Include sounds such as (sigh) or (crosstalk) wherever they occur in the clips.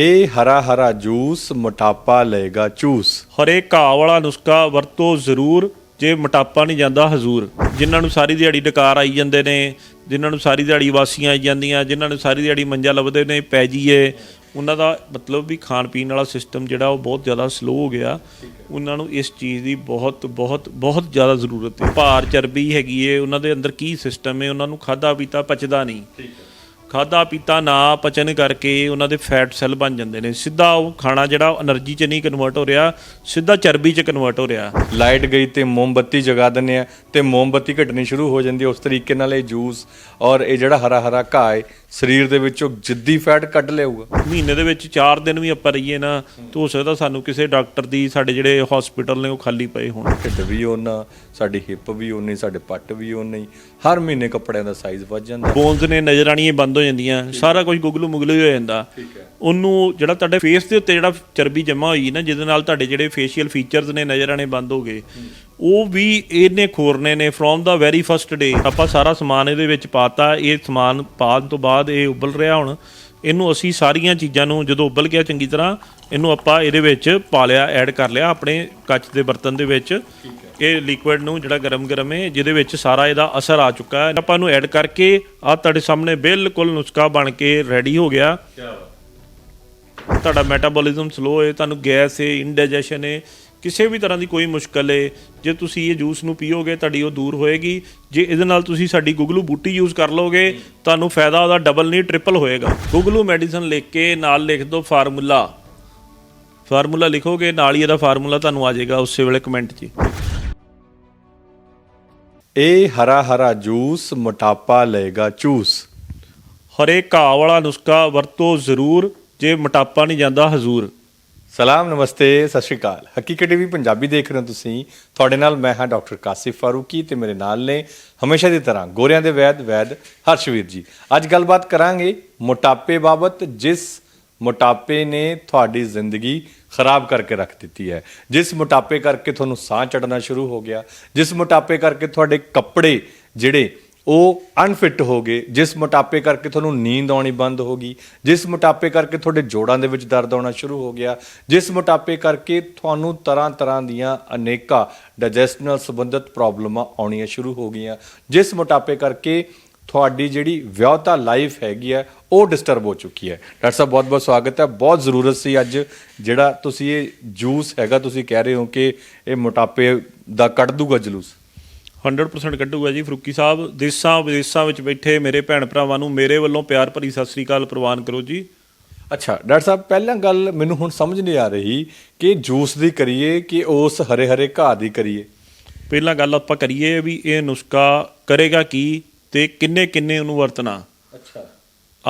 ਇਹ ਹਰਾ ਹਰਾ ਜੂਸ ਮੋਟਾਪਾ ਲਏਗਾ ਚੂਸ। ਹਰੇ ਘਾਹ ਵਾਲਾ ਨੁਸਖਾ ਵਰਤੋ ਜ਼ਰੂਰ ਜੇ ਮੋਟਾਪਾ ਨਹੀਂ ਜਾਂਦਾ ਹਜ਼ੂਰ। ਜਿਨ੍ਹਾਂ ਨੂੰ ਸਾਰੀ ਦਿਹਾੜੀ ਡਕਾਰ ਆਈ ਜਾਂਦੇ ਨੇ ਜਿਨ੍ਹਾਂ ਨੂੰ ਸਾਰੀ ਦਿਹਾੜੀ ਵਾਸੀਆਂ ਆਈ ਜਾਂਦੀਆਂ ਜਿਨ੍ਹਾਂ ਨੂੰ ਸਾਰੀ ਦਿਹਾੜੀ ਮੰਜਾ ਲੱਭਦੇ ਨੇ ਪੈ ਜੀਏ ਉਹਨਾਂ ਦਾ ਮਤਲਬ ਵੀ ਖਾਣ ਪੀਣ ਵਾਲਾ ਸਿਸਟਮ ਜਿਹੜਾ ਉਹ ਬਹੁਤ ਜ਼ਿਆਦਾ ਸਲੋ ਹੋ ਗਿਆ। ਉਹਨਾਂ ਨੂੰ ਇਸ ਚੀਜ਼ ਦੀ ਬਹੁਤ ਬਹੁਤ ਬਹੁਤ ਜ਼ਿਆਦਾ ਜ਼ਰੂਰਤ ਹੈ। ਭਾਰ ਚਰਬੀ ਹੈਗੀ ਏ ਉਹਨਾਂ ਦੇ ਅੰਦਰ ਕੀ ਸਿਸਟਮ ਹੈ ਉਹਨਾਂ ਨੂੰ ਖਾਦਾ ਪੀਤਾ ਪਚਦਾ ਨਹੀਂ। ਖਾਦਾ ਪੀਤਾ ਨਾ ਪਚਨ ਕਰਕੇ ਉਹਨਾਂ ਦੇ ਫੈਟ ਸੈੱਲ ਬਣ ਜਾਂਦੇ ਨੇ। ਸਿੱਧਾ ਉਹ ਖਾਣਾ ਜਿਹੜਾ એનર્ਜੀ ਚ ਨਹੀਂ ਕਨਵਰਟ ਹੋ ਰਿਹਾ ਸਿੱਧਾ ਚਰਬੀ ਚ ਕਨਵਰਟ ਹੋ ਰਿਹਾ। ਲਾਈਟ ਗਈ ਤੇ ਮੋਮਬੱਤੀ ਜਗਾ ਦਿੰਦੇ ਆ ਤੇ ਮੋਮਬੱਤੀ ਘਟਣੀ ਸ਼ੁਰੂ ਹੋ ਜਾਂਦੀ ਉਸ ਤਰੀਕੇ ਨਾਲ ਇਹ ਜੂਸ ਔਰ ਇਹ ਜਿਹੜਾ ਹਰਾ ਹਰਾ ਘਾਹ ਹੈ ਸਰੀਰ ਦੇ ਵਿੱਚੋਂ ਜਿੱਦੀ ਫੈਟ ਕੱਢ ਲਿਆਊਗਾ। ਮਹੀਨੇ ਦੇ ਵਿੱਚ 4 ਦਿਨ ਵੀ ਆਪਾਂ ਰਹੀਏ ਨਾ ਤੇ ਹੋ ਸਕਦਾ ਸਾਨੂੰ ਕਿਸੇ ਡਾਕਟਰ ਦੀ ਸਾਡੇ ਜਿਹੜੇ ਹਸਪੀਟਲ ਨੇ ਉਹ ਖਾਲੀ ਪਏ ਹੋਣ। ਢਿੱਡ ਵੀ ਉਹਨਾਂ ਸਾਡੀ ਹਿੱਪ ਵੀ ਉਨੀ ਸਾਡੇ ਪੱਟ ਵੀ ਉਨੀ ਹਰ ਮਹੀਨੇ ਕੱਪੜਿਆਂ ਦਾ ਸਾਈਜ਼ ਵੱਧ ਜਾਂਦਾ। ਬੋਨਸ ਨੇ ਨਜ਼ਰ ਆਣੀਆਂ ਬੰਦ ਹੋ ਜਾਂਦੀਆਂ ਸਾਰਾ ਕੁਝ ਗੁਗਲੂ ਮੁਗਲੂ ਹੀ ਹੋ ਜਾਂਦਾ। ਉਹਨੂੰ ਜਿਹੜਾ ਤੁਹਾਡੇ ਫੇਸ ਦੇ ਉੱਤੇ ਜਿਹੜਾ ਚਰਬੀ ਜਮਾ ਹੋਈ ਨਾ ਜਿਹਦੇ ਨਾਲ ਤੁਹਾਡੇ ਜਿਹੜੇ ਫੇਸ਼ੀਅਲ ਫੀਚਰਸ ਨੇ ਨਜ਼ਰ ਆਣੇ ਬੰਦ ਹੋ ਗਏ। ਉਹ ਵੀ ਇਹਨੇ ਖੋਰਨੇ ਨੇ from the very first day ਆਪਾਂ ਸਾਰਾ ਸਮਾਨ ਇਹਦੇ ਵਿੱਚ ਪਾਤਾ ਇਹ ਸਮਾਨ ਪਾਉਣ ਤੋਂ ਬਾਅਦ ਇਹ ਉਬਲ ਰਿਹਾ ਹੁਣ। ਇਹਨੂੰ ਅਸੀਂ ਸਾਰੀਆਂ ਚੀਜ਼ਾਂ ਨੂੰ ਜਦੋਂ ਉਬਲ ਗਿਆ ਚੰਗੀ ਤਰ੍ਹਾਂ ਇਹਨੂੰ ਆਪਾਂ ਇਹਦੇ ਵਿੱਚ ਪਾ ਲਿਆ ਐਡ ਕਰ ਲਿਆ ਆਪਣੇ ਕੱਚ ਦੇ ਬਰਤਨ ਦੇ ਵਿੱਚ। ਇਹ ਲਿਕੁਇਡ ਨੂੰ ਜਿਹੜਾ ਗਰਮ-ਗਰਮ ਹੈ ਜਿਹਦੇ ਵਿੱਚ ਸਾਰਾ ਇਹਦਾ ਅਸਰ ਆ ਚੁੱਕਾ ਹੈ। ਆਪਾਂ ਨੂੰ ਐਡ ਕਰਕੇ ਆ ਤੁਹਾਡੇ ਸਾਹਮਣੇ ਬਿਲਕੁਲ ਨੁਸਖਾ ਬਣ ਕੇ ਰੈਡੀ ਹੋ ਗਿਆ। ਤੁਹਾਡਾ ਮੈਟਾਬੋਲਿਜ਼ਮ ਸਲੋ ਹੈ ਤੁਹਾਨੂੰ ਗੈਸ ਹੈ ਇੰਡਾਈਜੈਸ਼ਨ ਹੈ ਕਿਸੇ ਵੀ ਤਰ੍ਹਾਂ ਦੀ ਕੋਈ ਮੁਸ਼ਕਲ ਹੈ ਜੇ ਤੁਸੀਂ ਇਹ ਜੂਸ ਨੂੰ ਪੀਓਗੇ ਤੁਹਾਡੀ ਉਹ ਦੂਰ ਹੋਏਗੀ। ਜੇ ਇਹਦੇ ਨਾਲ ਤੁਸੀਂ ਸਾਡੀ ਗੁਗਲੂ ਬੂਟੀ ਯੂਜ਼ ਕਰ ਲਓਗੇ ਤੁਹਾਨੂੰ ਫਾਇਦਾ ਉਹਦਾ ਡਬਲ ਨਹੀਂ ਟ੍ਰਿਪਲ ਹੋਏਗਾ। ਗੁਗਲੂ ਮੈਡੀਸਨ ਲਿਖ ਕੇ ਨਾਲ ਲਿਖ ਦਿਓ ਫਾਰਮੂਲਾ। ਫਾਰਮੂਲਾ ਲਿਖੋਗੇ ਨਾਲ ਹੀ ਇਹਦਾ ਫਾਰਮੂਲਾ ਤੁਹਾਨੂੰ ਆ ਜਾਏਗਾ ਉਸੇ ਵੇਲੇ ਕਮੈਂਟ 'ਚ ਇਹ ਹਰਾ ਹਰਾ ਜੂਸ ਮੋਟਾਪਾ ਲਏਗਾ ਚੂਸ। ਹਰੇ ਘਾਹ ਵਾਲਾ ਨੁਸਖਾ ਵਰਤੋ ਜ਼ਰੂਰ ਜੇ ਮੋਟਾਪਾ ਨਹੀਂ ਜਾਂਦਾ ਹਜ਼ੂਰ। ਸਲਾਮ, ਨਮਸਤੇ, ਸਤਿ ਸ਼੍ਰੀ ਅਕਾਲ। ਹਕੀਕਤ ਟੀਵੀ ਪੰਜਾਬੀ ਦੇਖ ਰਹੇ ਹੋ ਤੁਸੀਂ। ਤੁਹਾਡੇ ਨਾਲ ਮੈਂ ਹਾਂ ਡਾਕਟਰ ਕਾਸਿਫ ਫਾਰੂਕੀ ਤੇ ਮੇਰੇ ਨਾਲ ਨੇ ਹਮੇਸ਼ਾ ਦੀ ਤਰ੍ਹਾਂ ਗੋਰਿਆਂ ਦੇ ਵੈਦ ਵੈਦ ਹਰਸ਼ਵੀਰ ਜੀ। ਅੱਜ ਗੱਲਬਾਤ ਕਰਾਂਗੇ ਮੋਟਾਪੇ ਬਾਬਤ, ਜਿਸ ਮੋਟਾਪੇ ਨੇ ਤੁਹਾਡੀ ਜ਼ਿੰਦਗੀ ਖਰਾਬ ਕਰਕੇ ਰੱਖ ਦਿੱਤੀ ਹੈ। ਜਿਸ ਮੋਟਾਪੇ ਕਰਕੇ ਤੁਹਾਨੂੰ ਸਾਹ ਚੜਨਾ ਸ਼ੁਰੂ ਹੋ ਗਿਆ। ਜਿਸ ਮੋਟਾਪੇ ਕਰਕੇ ਤੁਹਾਡੇ ਕੱਪੜੇ ਜਿਹੜੇ ਉਹ ਅਨਫਿਟ ਹੋ ਗਏ, ਜਿਸ ਮੋਟਾਪੇ ਕਰਕੇ ਤੁਹਾਨੂੰ ਨੀਂਦ ਆਉਣੀ ਬੰਦ ਹੋ ਗਈ, ਜਿਸ ਮੋਟਾਪੇ ਕਰਕੇ ਤੁਹਾਡੇ ਜੋੜਾਂ ਦੇ ਵਿੱਚ ਦਰਦ ਆਉਣਾ ਸ਼ੁਰੂ ਹੋ ਗਿਆ, ਜਿਸ ਮੋਟਾਪੇ ਕਰਕੇ ਤੁਹਾਨੂੰ ਤਰ੍ਹਾਂ ਤਰ੍ਹਾਂ ਦੀਆਂ ਅਨੇਕਾਂ ਡਾਈਜੈਸਟ ਨਾਲ ਸੰਬੰਧਿਤ ਪ੍ਰੋਬਲਮਾਂ ਆਉਣੀਆਂ ਸ਼ੁਰੂ ਹੋ ਗਈਆਂ, ਜਿਸ ਮੋਟਾਪੇ ਕਰਕੇ ਤੁਹਾਡੀ ਜਿਹੜੀ ਵਿਆਹਤਾ ਲਾਈਫ ਹੈਗੀ ਹੈ, ਉਹ ਡਿਸਟਰਬ ਹੋ ਚੁੱਕੀ ਹੈ। ਡਾਕਟਰ ਸਾਹਿਬ ਬਹੁਤ ਬਹੁਤ ਸਵਾਗਤ ਹੈ। ਬਹੁਤ ਜ਼ਰੂਰਤ ਸੀ ਅੱਜ ਜਿਹੜਾ ਤੁਸੀਂ ਇਹ ਜੂਸ ਹੈਗਾ, ਤੁਸੀਂ ਕਹਿ ਰਹੇ ਹੋ ਕਿ ਇਹ ਮੋਟਾਪੇ ਦਾ ਕੱਢ ਦੂਗਾ ਜਲੂਸ। 100% ਕੱਢੂਗਾ ਜੀ। ਫਰੂਕੀ ਸਾਹਿਬ ਦੇਸ਼ਾਂ ਵਿਦੇਸ਼ਾਂ ਵਿੱਚ ਬੈਠੇ ਮੇਰੇ ਭੈਣ ਭਰਾਵਾਂ ਨੂੰ ਮੇਰੇ ਵੱਲੋਂ ਪਿਆਰ ਭਰੀ ਸਤਿ ਸ੍ਰੀ ਅਕਾਲ ਪ੍ਰਵਾਨ ਕਰੋ ਜੀ। ਅੱਛਾ ਡਾਕਟਰ ਸਾਹਿਬ ਪਹਿਲਾਂ ਗੱਲ ਮੈਨੂੰ ਹੁਣ ਸਮਝ ਨਹੀਂ ਆ ਰਹੀ ਕਿ ਜੂਸ ਦੀ ਕਰੀਏ ਕਿ ਉਸ ਹਰੇ ਹਰੇ ਘਾਹ ਦੀ ਕਰੀਏ? ਪਹਿਲਾਂ ਗੱਲ ਆਪਾਂ ਕਰੀਏ ਵੀ ਇਹ ਨੁਸਖਾ ਕਰੇਗਾ ਕੀ ਤੇ ਕਿੰਨੇ ਕਿੰਨੇ ਉਹਨੂੰ ਵਰਤਣਾ। ਅੱਛਾ।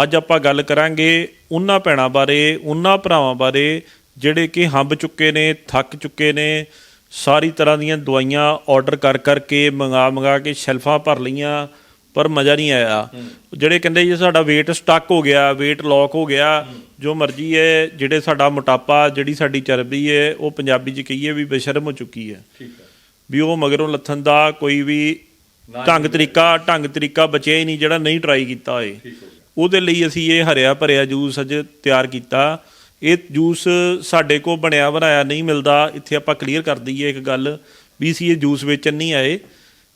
ਅੱਜ ਆਪਾਂ ਗੱਲ ਕਰਾਂਗੇ ਉਹਨਾਂ ਭੈਣਾਂ ਬਾਰੇ ਉਹਨਾਂ ਭਰਾਵਾਂ ਬਾਰੇ ਜਿਹੜੇ ਕਿ ਹੰਬ ਚੁੱਕੇ ਨੇ ਥੱਕ ਚੁੱਕੇ ਨੇ ਸਾਰੀ ਤਰ੍ਹਾਂ ਦੀਆਂ ਦਵਾਈਆਂ ਆਰਡਰ ਕਰ ਕਰਕੇ ਮੰਗਾ ਮੰਗਾ ਕੇ ਸ਼ੈਲਫਾਂ ਭਰ ਲਈਆਂ ਪਰ ਮਜ਼ਾ ਨਹੀਂ ਆਇਆ। ਜਿਹੜੇ ਕਹਿੰਦੇ ਜੀ ਸਾਡਾ weight ਸਟਕ ਹੋ ਗਿਆ weight ਲੋਕ ਹੋ ਗਿਆ ਜੋ ਮਰਜ਼ੀ ਹੈ ਜਿਹੜੇ ਸਾਡਾ ਮੋਟਾਪਾ ਜਿਹੜੀ ਸਾਡੀ ਚਰਬੀ ਹੈ ਉਹ ਪੰਜਾਬੀ 'ਚ ਕਹੀਏ ਵੀ ਬੇਸ਼ਰਮ ਹੋ ਚੁੱਕੀ ਹੈ। ਠੀਕ ਹੈ। ਵੀ ਉਹ ਮਗਰੋਂ ਲੱਥਣ ਦਾ ਕੋਈ ਵੀ ਢੰਗ ਤਰੀਕਾ ਢੰਗ ਤਰੀਕਾ ਬਚਿਆ ਹੀ ਨਹੀਂ ਜਿਹੜਾ ਨਹੀਂ ਟਰਾਈ ਕੀਤਾ ਹੋਏ। ਉਹਦੇ ਲਈ ਅਸੀਂ ਇਹ ਹਰਿਆ ਭਰਿਆ ਜੂਸ ਅੱਜ ਤਿਆਰ ਕੀਤਾ। ਇਹ ਜੂਸ ਸਾਡੇ ਕੋਲ ਬਣਿਆ ਬਣਾਇਆ ਨਹੀਂ ਮਿਲਦਾ ਇੱਥੇ ਆਪਾਂ ਕਲੀਅਰ ਕਰ ਦਈਏ ਇੱਕ ਗੱਲ ਵੀ ਅਸੀਂ ਇਹ ਜੂਸ ਵੇਚਣ ਨਹੀਂ ਆਏ।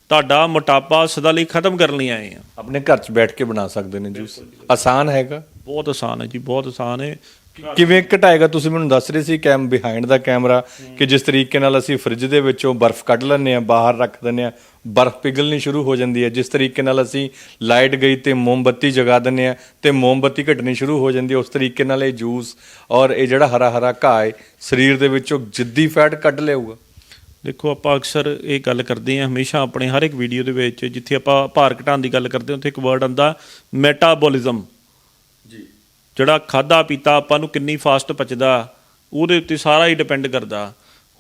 ਤੁਹਾਡਾ ਮੋਟਾਪਾ ਸਦਾ ਲਈ ਖਤਮ ਕਰਨ ਲਈ ਆਏ ਆ। ਆਪਣੇ ਘਰ 'ਚ ਬੈਠ ਕੇ ਬਣਾ ਸਕਦੇ ਨੇ ਜੂਸ। ਆਸਾਨ ਹੈਗਾ। ਬਹੁਤ ਆਸਾਨ ਹੈ ਜੀ ਬਹੁਤ ਆਸਾਨ ਹੈ। ਕਿਵੇਂ ਘਟਾਏਗਾ? ਤੁਸੀਂ ਮੈਨੂੰ ਦੱਸ ਰਹੇ ਸੀ ਕੈਮ ਬਿਹਾਈਂਡ ਦਾ ਕੈਮਰਾ ਕਿ ਜਿਸ ਤਰੀਕੇ ਨਾਲ ਅਸੀਂ ਫ੍ਰਿਜ ਦੇ ਵਿੱਚੋਂ ਬਰਫ਼ ਕੱਢ ਲੈਂਦੇ ਆ ਬਾਹਰ ਰੱਖ ਦਿੰਦੇ ਆ ਬਰਫ਼ ਪਿਘਲਣੀ ਸ਼ੁਰੂ ਹੋ ਜਾਂਦੀ ਹੈ। ਜਿਸ ਤਰੀਕੇ ਨਾਲ ਅਸੀਂ ਲਾਈਟ ਗਈ ਤੇ ਮੋਮਬੱਤੀ ਜਗਾ ਦਿੰਦੇ ਆ ਤੇ ਮੋਮਬੱਤੀ ਘਟਣੀ ਸ਼ੁਰੂ ਹੋ ਜਾਂਦੀ ਹੈ। ਉਸ ਤਰੀਕੇ ਨਾਲ ਇਹ ਜੂਸ ਔਰ ਇਹ ਜਿਹੜਾ ਹਰਾ ਹਰਾ ਘਾਹ ਹੈ, ਸਰੀਰ ਦੇ ਵਿੱਚੋਂ ਜਿੱਦੀ ਫੈਟ ਕੱਢ ਲਿਆਊਗਾ। ਦੇਖੋ, ਆਪਾਂ ਅਕਸਰ ਇਹ ਗੱਲ ਕਰਦੇ ਹਾਂ ਹਮੇਸ਼ਾ ਆਪਣੇ ਹਰ ਇੱਕ ਵੀਡੀਓ ਦੇ ਵਿੱਚ, ਜਿੱਥੇ ਆਪਾਂ ਭਾਰ ਘਟਾਉਣ ਦੀ ਗੱਲ ਕਰਦੇ ਹਾਂ, ਉੱਥੇ ਇੱਕ ਵਰਡ ਆਉਂਦਾ ਮੈਟਾਬੋਲਿਜ਼ਮ ਜਿਹੜਾ ਖਾਦਾ ਪੀਤਾ ਆਪਾਂ ਨੂੰ ਕਿੰਨੀ ਫਾਸਟ ਪਚਦਾ, ਉਹਦੇ ਉੱਤੇ ਸਾਰਾ ਹੀ ਡਿਪੈਂਡ ਕਰਦਾ।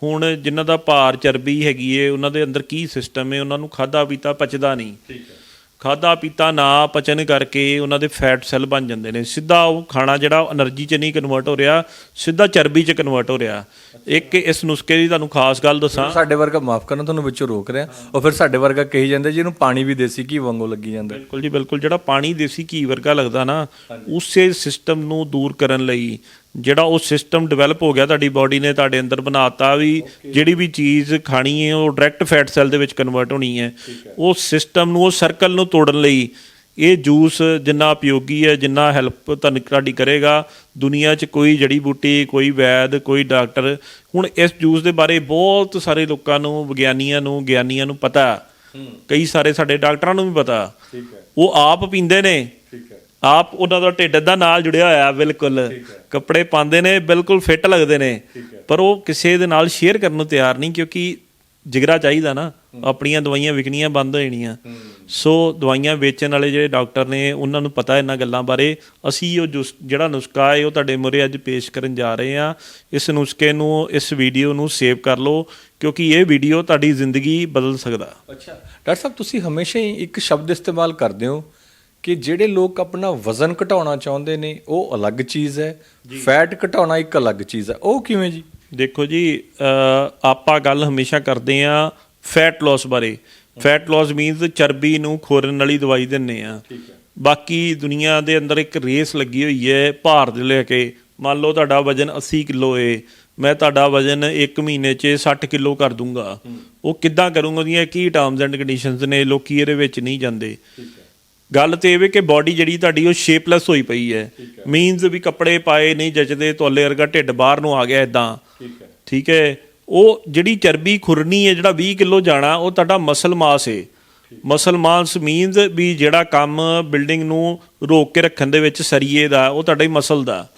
ਹੁਣ ਜਿਨ੍ਹਾਂ ਦਾ ਭਾਰ ਚਰਬੀ ਹੈਗੀ ਏ, ਉਹਨਾਂ ਦੇ ਅੰਦਰ ਕੀ ਸਿਸਟਮ ਏ, ਉਹਨਾਂ ਨੂੰ ਖਾਦਾ ਪੀਤਾ ਪਚਦਾ ਨਹੀਂ। ਠੀਕ ਹੈ। ਖਾਦਾ ਪੀਤਾ ਨਾ ਪਚਨ ਕਰਕੇ ਉਹਨਾਂ ਦੇ ਫੈਟ ਸੈੱਲ ਬਣ ਜਾਂਦੇ ਨੇ। ਸਿੱਧਾ ਉਹ ਖਾਣਾ ਜਿਹੜਾ એનર્ਜੀ 'ਚ ਨਹੀਂ ਕਨਵਰਟ ਹੋ ਰਿਹਾ ਸਿੱਧਾ ਚਰਬੀ 'ਚ ਕਨਵਰਟ ਹੋ ਰਿਹਾ। ਇੱਕ ਇਸ ਨੁਸਖੇ ਦੀ ਤੁਹਾਨੂੰ ਖਾਸ ਗੱਲ ਦੱਸਾਂ। ਸਾਡੇ ਵਰਗਾ ਮਾਫ ਕਰਨਾ ਤੁਹਾਨੂੰ ਵਿੱਚੋਂ ਰੋਕ ਰਿਹਾ ਔਰ ਫਿਰ ਸਾਡੇ ਵਰਗਾ ਕਹੀ ਜਾਂਦੇ ਜਿਹਨੂੰ ਪਾਣੀ ਵੀ ਦੇਸੀ ਘੀ ਵਾਂਗੂ ਲੱਗੀ ਜਾਂਦਾ। ਬਿਲਕੁਲ ਜੀ ਬਿਲਕੁਲ। ਜਿਹੜਾ ਪਾਣੀ ਦੇਸੀ ਘੀ ਵਰਗਾ ਲੱਗਦਾ ਨਾ ਉਸੇ ਸਿਸਟਮ ਨੂੰ ਦੂਰ ਕਰਨ ਲਈ ਜਿਹੜਾ ਉਹ ਸਿਸਟਮ ਡਿਵੈਲਪ ਹੋ ਗਿਆ ਤੁਹਾਡੀ ਬਾਡੀ ਨੇ ਤੁਹਾਡੇ ਅੰਦਰ ਬਣਾਤਾ ਵੀ ਜਿਹੜੀ ਵੀ ਚੀਜ਼ ਖਾਣੀ ਹੈ ਉਹ ਡਾਇਰੈਕਟ ਫੈਟ ਸੈੱਲ ਦੇ ਵਿੱਚ ਕਨਵਰਟ ਹੋਣੀ ਹੈ। ਉਹ ਸਿਸਟਮ ਨੂੰ ਉਹ ਸਰਕਲ ਨੂੰ ਤੋੜਨ ਲਈ ਇਹ ਜੂਸ ਜਿੰਨਾ ਉਪਯੋਗੀ ਹੈ ਜਿੰਨਾ ਹੈਲਪ ਤੁਹਾਨੂੰ ਤੁਹਾਡੀ ਕਰੇਗਾ ਦੁਨੀਆ 'ਚ ਕੋਈ ਜੜੀ ਬੂਟੀ ਕੋਈ ਵੈਦ ਕੋਈ ਡਾਕਟਰ ਹੁਣ ਇਸ ਜੂਸ ਦੇ ਬਾਰੇ ਬਹੁਤ ਸਾਰੇ ਲੋਕਾਂ ਨੂੰ ਵਿਗਿਆਨੀਆਂ ਨੂੰ ਗਿਆਨੀਆਂ ਨੂੰ ਪਤਾ। ਕਈ ਸਾਰੇ ਸਾਡੇ ਡਾਕਟਰਾਂ ਨੂੰ ਵੀ ਪਤਾ। ਉਹ ਆਪ ਪੀਂਦੇ ਨੇ। ਆਪ ਉਹਨਾਂ ਦਾ ਢਿੱਡ ਦਾ ਨਾਲ ਜੁੜਿਆ ਹੋਇਆ ਬਿਲਕੁਲ। ਕੱਪੜੇ ਪਾਉਂਦੇ ਨੇ ਬਿਲਕੁਲ ਫਿੱਟ ਲੱਗਦੇ ਨੇ। ਪਰ ਉਹ ਕਿਸੇ ਦੇ ਨਾਲ ਸ਼ੇਅਰ ਕਰਨ ਨੂੰ ਤਿਆਰ ਨਹੀਂ ਕਿਉਂਕਿ ਜਿਗਰਾ ਚਾਹੀਦਾ ਨਾ ਆਪਣੀਆਂ ਦਵਾਈਆਂ ਵਿਕਣੀਆਂ ਬੰਦ ਹੋ ਜਾਣੀਆਂ। ਸੋ ਦਵਾਈਆਂ ਵੇਚਣ ਵਾਲੇ ਜਿਹੜੇ ਡਾਕਟਰ ਨੇ ਉਹਨਾਂ ਨੂੰ ਪਤਾ ਇਹਨਾਂ ਗੱਲਾਂ ਬਾਰੇ। ਅਸੀਂ ਉਹ ਜਿਹੜਾ ਨੁਸਖਾ ਹੈ ਉਹ ਤੁਹਾਡੇ ਮੁਰੇ ਅੱਜ ਪੇਸ਼ ਕਰਨ ਜਾ ਰਹੇ ਹਾਂ। ਇਸ ਨੁਸਖੇ ਨੂੰ ਇਸ ਵੀਡੀਓ ਨੂੰ ਸੇਵ ਕਰ ਲਓ ਕਿਉਂਕਿ ਇਹ ਵੀਡੀਓ ਤੁਹਾਡੀ ਜ਼ਿੰਦਗੀ ਬਦਲ ਸਕਦਾ। ਅੱਛਾ। ਡਾਕਟਰ ਸਾਹਿਬ ਤੁਸੀਂ ਹਮੇਸ਼ਾ ਹੀ ਇੱਕ ਸ਼ਬਦ ਇਸਤੇਮਾਲ ਕਰਦੇ ਹੋ ਕਿ ਜਿਹੜੇ ਲੋਕ ਆਪਣਾ ਵਜ਼ਨ ਘਟਾਉਣਾ ਚਾਹੁੰਦੇ ਨੇ ਉਹ ਅਲੱਗ ਚੀਜ਼ ਹੈ ਫੈਟ ਘਟਾਉਣਾ ਇੱਕ ਅਲੱਗ ਚੀਜ਼ ਹੈ। ਉਹ ਕਿਵੇਂ ਜੀ? ਦੇਖੋ ਜੀ ਆਪਾਂ ਗੱਲ ਹਮੇਸ਼ਾ ਕਰਦੇ ਆ ਫੈਟ ਲਾਸ ਬਾਰੇ। ਫੈਟ ਲਾਸ ਮੀਨਸ ਚਰਬੀ ਨੂੰ ਖੋਰਨ ਵਾਲੀ ਦਵਾਈ ਦਿੰਨੇ ਆ ਬਾਕੀ ਦੁਨੀਆ ਦੇ ਅੰਦਰ ਇੱਕ ਰੇਸ ਲੱਗੀ ਹੋਈ ਹੈ ਭਾਰ ਦੇ ਲੈ ਕੇ। ਮੰਨ ਲਓ ਤੁਹਾਡਾ ਵਜਨ 80 ਕਿਲੋ ਏ ਮੈਂ ਤੁਹਾਡਾ ਵਜਨ 1 ਮਹੀਨੇ 'ਚ 60 ਕਿਲੋ ਕਰ ਦੂੰਗਾ। ਉਹ ਕਿੱਦਾਂ ਕਰੂੰਗਾ ਉਹਦੀਆਂ ਕੀ ਟਰਮਸ ਐਂਡ ਕੰਡੀਸ਼ਨਸ ਨੇ ਲੋਕੀ ਇਹਦੇ ਵਿੱਚ ਨਹੀਂ ਜਾਂਦੇ। ਗੱਲ ਤੇ ਇਹ ਵੇ ਕਿ ਬਾਡੀ ਜਿਹੜੀ ਤੁਹਾਡੀ ਉਹ ਸ਼ੇਪਲੈਸ ਹੋਈ ਪਈ ਹੈ। ਮੀਨਸ ਵੀ ਕੱਪੜੇ ਪਾਏ ਨਹੀਂ ਜਚਦੇ ਤੋਲੇ ਵਰਗਾ ਢਿੱਡ ਬਾਹਰ ਨੂੰ ਆ ਗਿਆ ਇਦਾਂ ਠੀਕ ਹੈ। ਠੀਕ ਹੈ। ਉਹ ਜਿਹੜੀ ਚਰਬੀ ਖੁਰਨੀ ਹੈ ਜਿਹੜਾ 20 ਕਿਲੋ ਜਾਣਾ ਉਹ ਤੁਹਾਡਾ ਮਸਲ ਮਾਸ ਹੈ। ਮਸਲ ਮਾਸ ਮੀਨਸ ਵੀ ਜਿਹੜਾ ਕੰਮ ਬਿਲਡਿੰਗ ਨੂੰ ਰੋਕ ਕੇ ਰੱਖਣ ਦੇ ਵਿੱਚ ਸਰੀਏ ਦਾ ਉਹ ਤੁਹਾਡੇ ਮਸਲ ਦਾ।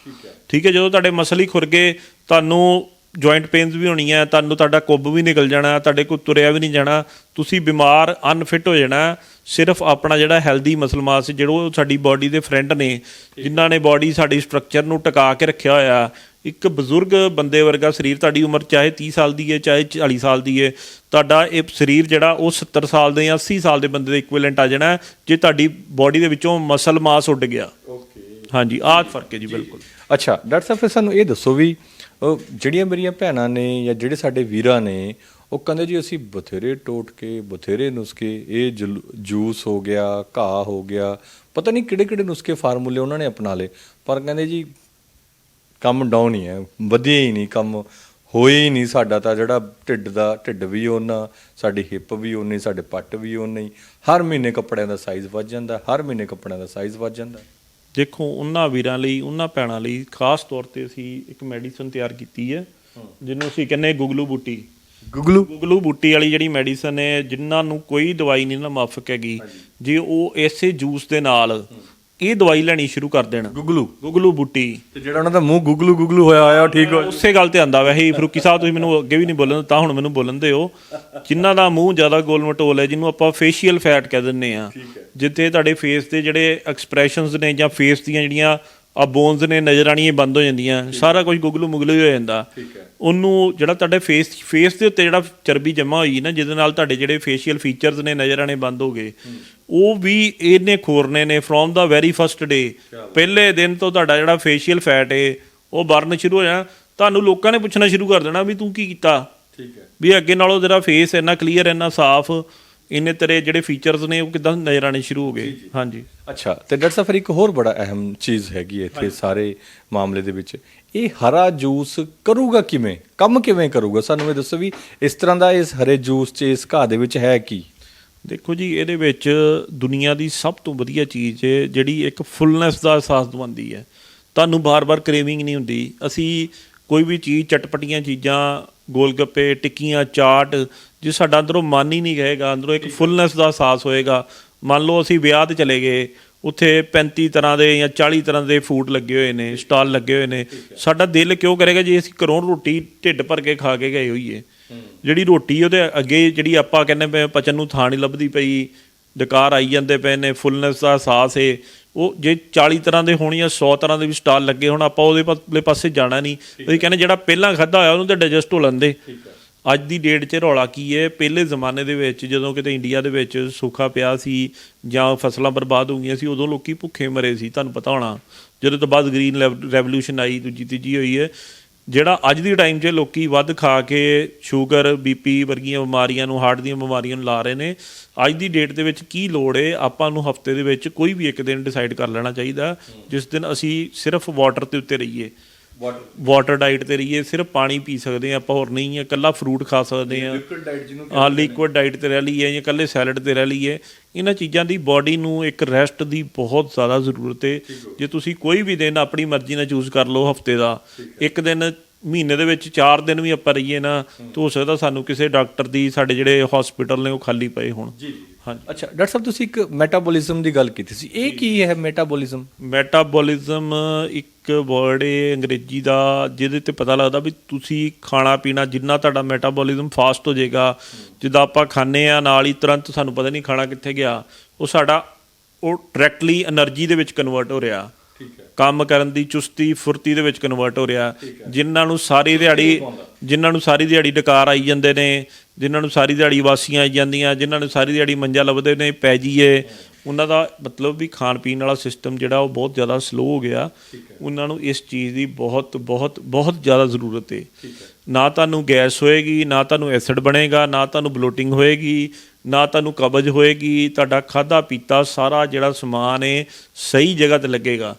ਠੀਕ ਹੈ। ਜਦੋਂ ਤੁਹਾਡੇ ਮਸਲ ਹੀ ਖੁਰ ਗਏ ਤੁਹਾਨੂੰ ਜੁਆਇੰਟ ਪੇਨਸ ਵੀ ਹੋਣੀਆਂ ਤੁਹਾਨੂੰ ਤੁਹਾਡਾ ਕੁੱਬ ਵੀ ਨਿਕਲ ਜਾਣਾ ਤੁਹਾਡੇ ਕੋਲ ਤੁਰਿਆ ਵੀ ਨਹੀਂ ਜਾਣਾ ਤੁਸੀਂ ਬਿਮਾਰ ਅਨਫਿਟ ਹੋ ਜਾਣਾ ਸਿਰਫ ਆਪਣਾ ਜਿਹੜਾ ਹੈਲਦੀ ਮਸਲ ਮਾਸ ਜਿਹੜਾ ਉਹ ਸਾਡੀ ਬਾਡੀ ਦੇ ਫਰੈਂਡ ਨੇ ਜਿਨ੍ਹਾਂ ਨੇ ਬਾਡੀ ਸਾਡੀ ਸਟਰਕਚਰ ਨੂੰ ਟਿਕਾ ਕੇ ਰੱਖਿਆ ਹੋਇਆ ਇੱਕ ਬਜ਼ੁਰਗ ਬੰਦੇ ਵਰਗਾ ਸਰੀਰ ਤੁਹਾਡੀ ਉਮਰ ਚਾਹੇ 30 ਸਾਲ ਦੀ ਹੈ ਚਾਹੇ 40 ਸਾਲ ਦੀ ਹੈ ਤੁਹਾਡਾ ਇਹ ਸਰੀਰ ਜਿਹੜਾ ਉਹ 70 ਸਾਲ ਦੇ ਜਾਂ 80 ਸਾਲ ਦੇ ਬੰਦੇ ਦੇ ਇਕੁਇਵਲੈਂਟ ਆ ਜਾਣਾ ਜੇ ਤੁਹਾਡੀ ਬਾਡੀ ਦੇ ਵਿੱਚੋਂ ਮਸਲ ਮਾਸ ਉੱਡ ਗਿਆ। ਓਕੇ ਹਾਂਜੀ ਆਹ ਫ਼ਰਕ ਹੈ ਜੀ ਬਿਲਕੁਲ। ਅੱਛਾ ਡਾਕਟਰ ਸਾਹਿਬ ਫਿਰ ਸਾਨੂੰ ਇਹ ਦੱਸੋ ਵੀ ਜਿਹੜੀਆਂ ਮੇਰੀਆਂ ਭੈਣਾਂ ਨੇ ਜਾਂ ਜਿਹੜੇ ਸਾਡੇ ਵੀਰਾਂ ਨੇ ਉਹ ਕਹਿੰਦੇ ਜੀ ਅਸੀਂ ਬਥੇਰੇ ਟੋਟਕੇ ਬਥੇਰੇ ਨੁਸਖੇ ਇਹ ਜੂਸ ਹੋ ਗਿਆ ਘਾਹ ਹੋ ਗਿਆ ਪਤਾ ਨਹੀਂ ਕਿਹੜੇ ਕਿਹੜੇ ਨੁਸਖੇ ਫਾਰਮੂਲੇ ਉਹਨਾਂ ਨੇ ਅਪਣਾ ਲਏ ਪਰ ਕਹਿੰਦੇ ਜੀ ਕੰਮ ਡਾਊਨ ਹੀ ਹੈ ਵਧਿਆ ਹੀ ਨਹੀਂ ਕੰਮ ਹੋਇਆ ਹੀ ਨਹੀਂ ਸਾਡਾ ਤਾਂ ਜਿਹੜਾ ਢਿੱਡ ਦਾ ਢਿੱਡ ਵੀ ਉਹਨਾਂ ਸਾਡੀ ਹਿੱਪ ਵੀ ਉਨੀ ਸਾਡੇ ਪੱਟ ਵੀ ਹੀ ਹਰ ਮਹੀਨੇ ਕੱਪੜਿਆਂ ਦਾ ਸਾਈਜ਼ ਵੱਧ ਜਾਂਦਾ ਹਰ ਮਹੀਨੇ ਕੱਪੜਿਆਂ ਦਾ ਸਾਈਜ਼ ਵੱਧ ਜਾਂਦਾ। ਦੇਖੋ ਉਹਨਾਂ ਵੀਰਾਂ ਲਈ ਉਹਨਾਂ ਭੈਣਾਂ ਲਈ ਖਾਸ ਤੌਰ ਤੇ ਅਸੀਂ ਇੱਕ ਮੈਡੀਸਨ ਤਿਆਰ ਕੀਤੀ ਹੈ ਜਿਹਨੂੰ ਅਸੀਂ ਕਹਿੰਦੇ ਗੁਗਲੂ ਬੂਟੀ। ਗੁਗਲੂ। ਗੁਗਲੂ ਬੂਟੀ ਵਾਲੀ ਜਿਹੜੀ ਮੈਡੀਸਨ ਹੈ ਜਿਨ੍ਹਾਂ ਨੂੰ ਕੋਈ ਦਵਾਈ ਨਹੀਂ ਨਾ ਮਾਫਕ ਹੈਗੀ ਜੇ ਉਹ ਇਸੇ ਜੂਸ ਦੇ ਨਾਲ ਇਹ ਦਵਾਈ ਲੈਣੀ ਸ਼ੁਰੂ ਕਰ ਦੇਣ। ਗੁਗਲੂ। ਗੁਗਲੂ ਬੂਟੀ। ਤੇ ਜਿਹੜਾ ਉਹਨਾਂ ਦਾ ਮੂੰਹ ਗੁਗਲੂ ਗੁਗਲੂ ਹੋਇਆ ਹੋਇਆ ਉਹ ਠੀਕ ਹੋ ਉਸੇ ਗੱਲ ਤੇ ਆਂਦਾ ਵੈਸੇ ਹੀ ਫਰੂਕੀ ਸਾਹਿਬ ਤੁਸੀਂ ਮੈਨੂੰ ਅੱਗੇ ਵੀ ਨਹੀਂ ਬੋਲਣ ਦਿੱਤਾ ਹੁਣ ਮੈਨੂੰ ਬੋਲਣ ਦਿਓ। ਜਿਨ੍ਹਾਂ ਦਾ ਮੂੰਹ ਜ਼ਿਆਦਾ ਗੋਲ ਮਟੋਲ ਹੈ ਜਿਹਨੂੰ ਆਪਾਂ ਫੇਸ਼ੀਅਲ ਫੈਟ ਕਹਿ ਦਿੰਨੇ ਆ ਜਿੱਥੇ ਤੁਹਾਡੇ ਫੇਸ ਤੇ ਜਿਹੜੇ ਐਕਸਪ੍ਰੈਸ਼ਨਸ ਨੇ ਜਾਂ ਫੇਸ ਦੀਆਂ ਜਿਹੜੀਆਂ ਆ ਬੋਨਸ ਨੇ ਨਜ਼ਰ ਆਣੀਆਂ ਬੰਦ ਹੋ ਜਾਂਦੀਆਂ। ਸਾਰਾ ਕੁਝ ਗੁਗਲੂ ਮੁਗਲੂ ਹੀ ਹੋ ਜਾਂਦਾ। ਉਹਨੂੰ ਜਿਹੜਾ ਤੁਹਾਡੇ ਫੇਸ ਫੇਸ ਦੇ ਉੱਤੇ ਜਿਹੜਾ ਚਰਬੀ ਜਮਾ ਹੋਈ ਨਾ ਜਿਹਦੇ ਨਾਲ ਤੁਹਾਡੇ ਜਿਹੜੇ ਫੇਸ਼ੀਅਲ ਫੀਚਰਸ ਨੇ ਨਜ਼ਰ ਆਣੇ ਬੰਦ ਹੋ ਗਏ। ਉਹ ਵੀ ਇਹਨੇ ਖੋਰਨੇ ਨੇ from the very first day ਪਹਿਲੇ ਦਿਨ ਤੋਂ ਤੁਹਾਡਾ ਜਿਹੜਾ ਫੇਸ਼ੀਅਲ ਫੈਟ ਏ ਉਹ ਬਰਨ ਸ਼ੁਰੂ ਹੋ ਜਾਣਾ। ਤੁਹਾਨੂੰ ਲੋਕਾਂ ਨੇ ਪੁੱਛਣਾ ਸ਼ੁਰੂ ਕਰ ਦੇਣਾ ਵੀ ਤੂੰ ਕੀ ਕੀਤਾ? ਠੀਕ ਹੈ। ਵੀ ਅੱਗੇ ਨਾਲੋਂ ਤੇਰਾ ਫੇਸ ਇੰਨਾ ਕਲੀਅਰ ਇੰਨਾ ਸਾਫ਼। ਇੰਨੇ ਤੇਰੇ ਜਿਹੜੇ ਫੀਚਰਸ ਨੇ ਉਹ ਕਿਦਾਂ ਨਜ਼ਰ ਆਣੇ ਸ਼ੁਰੂ ਹੋ ਗਏ? ਹਾਂਜੀ। ਅੱਛਾ ਤੇ ਡਾਕਟਰ ਸਾਹਿਬ ਫਿਰ ਇੱਕ ਹੋਰ ਬੜਾ ਅਹਿਮ ਚੀਜ਼ ਹੈਗੀ ਹੈ ਇੱਥੇ ਸਾਰੇ ਮਾਮਲੇ ਦੇ ਵਿੱਚ। ਇਹ ਹਰਾ ਜੂਸ ਕਰੂਗਾ ਕਿਵੇਂ? ਕੰਮ ਕਿਵੇਂ ਕਰੂਗਾ? ਸਾਨੂੰ ਇਹ ਦੱਸੋ ਵੀ ਇਸ ਤਰ੍ਹਾਂ ਦਾ ਇਸ ਹਰੇ ਜੂਸ 'ਚ ਇਸ ਘਾਹ ਦੇ ਵਿੱਚ ਹੈ ਕੀ? ਦੇਖੋ ਜੀ ਇਹਦੇ ਵਿੱਚ ਦੁਨੀਆ ਦੀ ਸਭ ਤੋਂ ਵਧੀਆ ਚੀਜ਼ ਹੈ ਜਿਹੜੀ ਇੱਕ ਫੁੱਲਨੈਸ ਦਾ ਅਹਿਸਾਸ ਦਵਾਉਂਦੀ ਹੈ। ਤੁਹਾਨੂੰ ਬਾਰ-ਬਾਰ ਕ੍ਰੇਵਿੰਗ ਨਹੀਂ ਹੁੰਦੀ। ਅਸੀਂ ਕੋਈ ਵੀ ਚੀਜ਼ ਚਟਪਟੀਆਂ ਚੀਜ਼ਾਂ ਗੋਲਗੱਪੇ ਟਿੱਕੀਆਂ ਚਾਟ ਜੇ ਸਾਡਾ ਅੰਦਰੋਂ ਮਨ ਹੀ ਨਹੀਂ ਕਹੇਗਾ ਅੰਦਰੋਂ ਇੱਕ ਫੁੱਲਨੈਸ ਦਾ ਅਹਿਸਾਸ ਹੋਏਗਾ। ਮੰਨ ਲਓ ਅਸੀਂ ਵਿਆਹ ਤੇ ਚਲੇ ਗਏ ਉੱਥੇ 35 ਤਰ੍ਹਾਂ ਦੇ ਜਾਂ 40 ਤਰ੍ਹਾਂ ਦੇ ਫੂਡ ਲੱਗੇ ਹੋਏ ਨੇ ਸਟਾਲ ਲੱਗੇ ਹੋਏ ਨੇ। ਸਾਡਾ ਦਿਲ ਕਿਉਂ ਕਰੇਗਾ ਜੇ ਅਸੀਂ ਘਰੋਂ ਰੋਟੀ ਢਿੱਡ ਭਰ ਕੇ ਖਾ ਕੇ ਗਏ ਹੋਈਏ? ਜਿਹੜੀ ਰੋਟੀ ਉਹਦੇ ਅੱਗੇ ਜਿਹੜੀ ਆਪਾਂ ਕਹਿੰਦੇ ਪਏ ਪਚਨ ਨੂੰ ਥਾਂ ਨਹੀਂ ਲੱਭਦੀ ਪਈ ਡਕਾਰ ਆਈ ਜਾਂਦੇ ਪਏ ਨੇ ਫੁੱਲਨੈਸ ਦਾ ਅਹਿਸਾਸ ਏ। ਉਹ ਜੇ 40 ਤਰ੍ਹਾਂ ਦੇ ਹੋਣ ਜਾਂ 100 ਤਰ੍ਹਾਂ ਦੇ ਵੀ ਸਟਾਲ ਲੱਗੇ ਹੁਣ ਆਪਾਂ ਉਹਦੇ ਪਾਸੇ ਪਾਸੇ ਜਾਣਾ ਨਹੀਂ। ਅਸੀਂ ਕਹਿੰਦੇ ਜਿਹੜਾ ਪਹਿਲਾਂ ਖਾਦਾ ਹੋਇਆ ਉਹਨੂੰ ਤਾਂ ਡਾਈਜੈਸਟ ਹੋ ਲੈਂਦੇ। ਅੱਜ ਦੀ ਡੇਟ 'ਚ ਰੌਲਾ ਕੀ ਹੈ ਪਹਿਲੇ ਜ਼ਮਾਨੇ ਦੇ ਵਿੱਚ ਜਦੋਂ ਕਿਤੇ ਇੰਡੀਆ ਦੇ ਵਿੱਚ ਸੁੱਖਾ ਪਿਆ ਸੀ ਜਾਂ ਫਸਲਾਂ ਬਰਬਾਦ ਹੋ ਗਈਆਂ ਸੀ ਉਦੋਂ ਲੋਕੀ ਭੁੱਖੇ ਮਰੇ ਸੀ ਤੁਹਾਨੂੰ ਪਤਾ ਹੋਣਾ। ਜਦੋਂ ਤੋਂ ਬਾਅਦ ਗ੍ਰੀਨ ਰੈਵੋਲੂਸ਼ਨ ਆਈ ਦੂਜੀ ਤੀਜੀ ਹੋਈ ਹੈ ਜਿਹੜਾ ਅੱਜ ਦੀ ਟਾਈਮ 'ਚ ਲੋਕੀ ਵੱਧ ਖਾ ਕੇ ਸ਼ੂਗਰ ਬੀਪੀ ਵਰਗੀਆਂ ਬਿਮਾਰੀਆਂ ਨੂੰ ਹਾਰਟ ਦੀਆਂ ਬਿਮਾਰੀਆਂ ਨੂੰ ਲਾ ਰਹੇ ਨੇ, ਅੱਜ ਦੀ ਡੇਟ ਦੇ ਵਿੱਚ ਕੀ ਲੋੜ ਏ? ਆਪਾਂ ਨੂੰ ਹਫ਼ਤੇ ਦੇ ਵਿੱਚ ਕੋਈ ਵੀ ਇੱਕ ਦਿਨ ਡਿਸਾਈਡ ਕਰ ਲੈਣਾ ਚਾਹੀਦਾ, ਜਿਸ ਦਿਨ ਅਸੀਂ ਸਿਰਫ ਵਾਟਰ ਤੇ ਉੱਤੇ ਰਹੀਏ। ਵਾਟਰ ਡਾਈਟ ਤੇ ਰਹੀਏ ਸਿਰਫ ਪਾਣੀ ਪੀ ਸਕਦੇ ਆ ਆਪਾਂ ਹੋਰ ਨਹੀਂ ਹੈ ਕੱਲਾ ਫਰੂਟ ਖਾ ਸਕਦੇ ਆ ਲਿਕੁਇਡ ਡਾਈਟ ਜਿਹਨੂੰ ਆ ਲਿਕੁਇਡ ਡਾਈਟ ਤੇ ਰਹਿ ਲਈਏ ਜਾਂ ਕੱਲੇ ਸੈਲਡ ਤੇ ਰਹਿ ਲਈਏ ਇਹਨਾਂ ਚੀਜ਼ਾਂ ਦੀ ਬਾਡੀ ਨੂੰ ਇੱਕ ਰੈਸਟ ਦੀ ਬਹੁਤ ਜ਼ਿਆਦਾ ਜ਼ਰੂਰਤ ਹੈ। ਜੇ ਤੁਸੀਂ ਕੋਈ ਵੀ ਦਿਨ ਆਪਣੀ ਮਰਜ਼ੀ ਨਾਲ ਚੂਜ਼ ਕਰ ਲਓ ਹਫ਼ਤੇ ਦਾ ਇੱਕ ਦਿਨ ਮਹੀਨੇ ਦੇ ਵਿੱਚ 4 ਦਿਨ ਵੀ ਆਪਾਂ ਰਹੀਏ ਨਾ ਤਾਂ ਹੋ ਸਕਦਾ ਸਾਨੂੰ ਕਿਸੇ ਡਾਕਟਰ ਦੀ ਸਾਡੇ ਜਿਹੜੇ ਹਸਪੀਟਲ ਨੇ ਉਹ ਖਾਲੀ ਪਏ ਹੋਣ। ਜੀ ਹਾਂ ਅੱਛਾ ਡਾਕਟਰ ਸਾਹਿਬ ਤੁਸੀਂ ਇੱਕ ਮੈਟਾਬੋਲਿਜ਼ਮ ਦੀ ਗੱਲ ਕੀਤੀ ਸੀ। ਇਹ ਕੀ ਹੈ ਮੈਟਾਬੋਲਿਜ਼ਮ ਮੈਟਾਬੋਲਿਜ਼ਮ ਇੱਕ ਵਰਡ ਹੈ ਅੰਗਰੇਜ਼ੀ ਦਾ ਜਿਹਦੇ ਤੇ ਪਤਾ ਲੱਗਦਾ ਵੀ ਤੁਸੀਂ ਖਾਣਾ ਪੀਣਾ ਜਿੰਨਾ ਤੁਹਾਡਾ ਮੈਟਾਬੋਲਿਜ਼ਮ ਫਾਸਟ ਹੋ ਜਾਏਗਾ ਜਿੱਦਾਂ ਆਪਾਂ ਖਾਣੇ ਆ ਨਾਲ ਹੀ ਤੁਰੰਤ ਸਾਨੂੰ ਪਤਾ ਨਹੀਂ ਖਾਣਾ ਕਿੱਥੇ ਗਿਆ ਉਹ ਸਾਡਾ ਉਹ ਡਾਇਰੈਕਟਲੀ એનર્ਜੀ ਦੇ ਵਿੱਚ ਕਨਵਰਟ ਹੋ ਰਿਹਾ। ਠੀਕ ਹੈ। ਕੰਮ ਕਰਨ ਦੀ ਚੁਸਤੀ ਫੁਰਤੀ ਦੇ ਵਿੱਚ ਕਨਵਰਟ ਹੋ ਰਿਹਾ। ਜਿਨ੍ਹਾਂ ਨੂੰ ਸਾਰੀ ਦਿਹਾੜੀ ਜਿਨ੍ਹਾਂ ਨੂੰ ਸਾਰੀ ਦਿਹਾੜੀ ਡਕਾਰ ਆਈ ਜਾਂਦੇ ਨੇ ਜਿਨ੍ਹਾਂ ਨੂੰ ਸਾਰੀ ਦਿਹਾੜੀ ਵਾਸੀਆਂ ਆਈ ਜਾਂਦੀਆਂ ਜਿਨ੍ਹਾਂ ਨੂੰ ਸਾਰੀ ਦਿਹਾੜੀ ਮੰਜਾ ਲੱਭਦੇ ਨੇ ਪੈ ਜੀਏ ਉਹਨਾਂ ਦਾ ਮਤਲਬ ਵੀ ਖਾਣ ਪੀਣ ਵਾਲਾ ਸਿਸਟਮ ਜਿਹੜਾ ਉਹ ਬਹੁਤ ਜ਼ਿਆਦਾ ਸਲੋ ਹੋ ਗਿਆ। ਉਹਨਾਂ ਨੂੰ ਇਸ ਚੀਜ਼ ਦੀ ਬਹੁਤ ਬਹੁਤ ਬਹੁਤ ਜ਼ਿਆਦਾ ਜ਼ਰੂਰਤ ਹੈ। ਨਾ ਤੁਹਾਨੂੰ ਗੈਸ ਹੋਏਗੀ ਨਾ ਤੁਹਾਨੂੰ ਐਸਿਡ ਬਣੇਗਾ ਨਾ ਤੁਹਾਨੂੰ ਬਲੋਟਿੰਗ ਹੋਏਗੀ। ਨਾ ਤੁਹਾਨੂੰ ਕਬਜ਼ ਹੋਏਗੀ ਤੁਹਾਡਾ ਖਾਦਾ ਪੀਤਾ ਸਾਰਾ ਜਿਹੜਾ ਸਮਾਨ ਹੈ ਸਹੀ ਜਗ੍ਹਾ ਤੇ ਲੱਗੇਗਾ।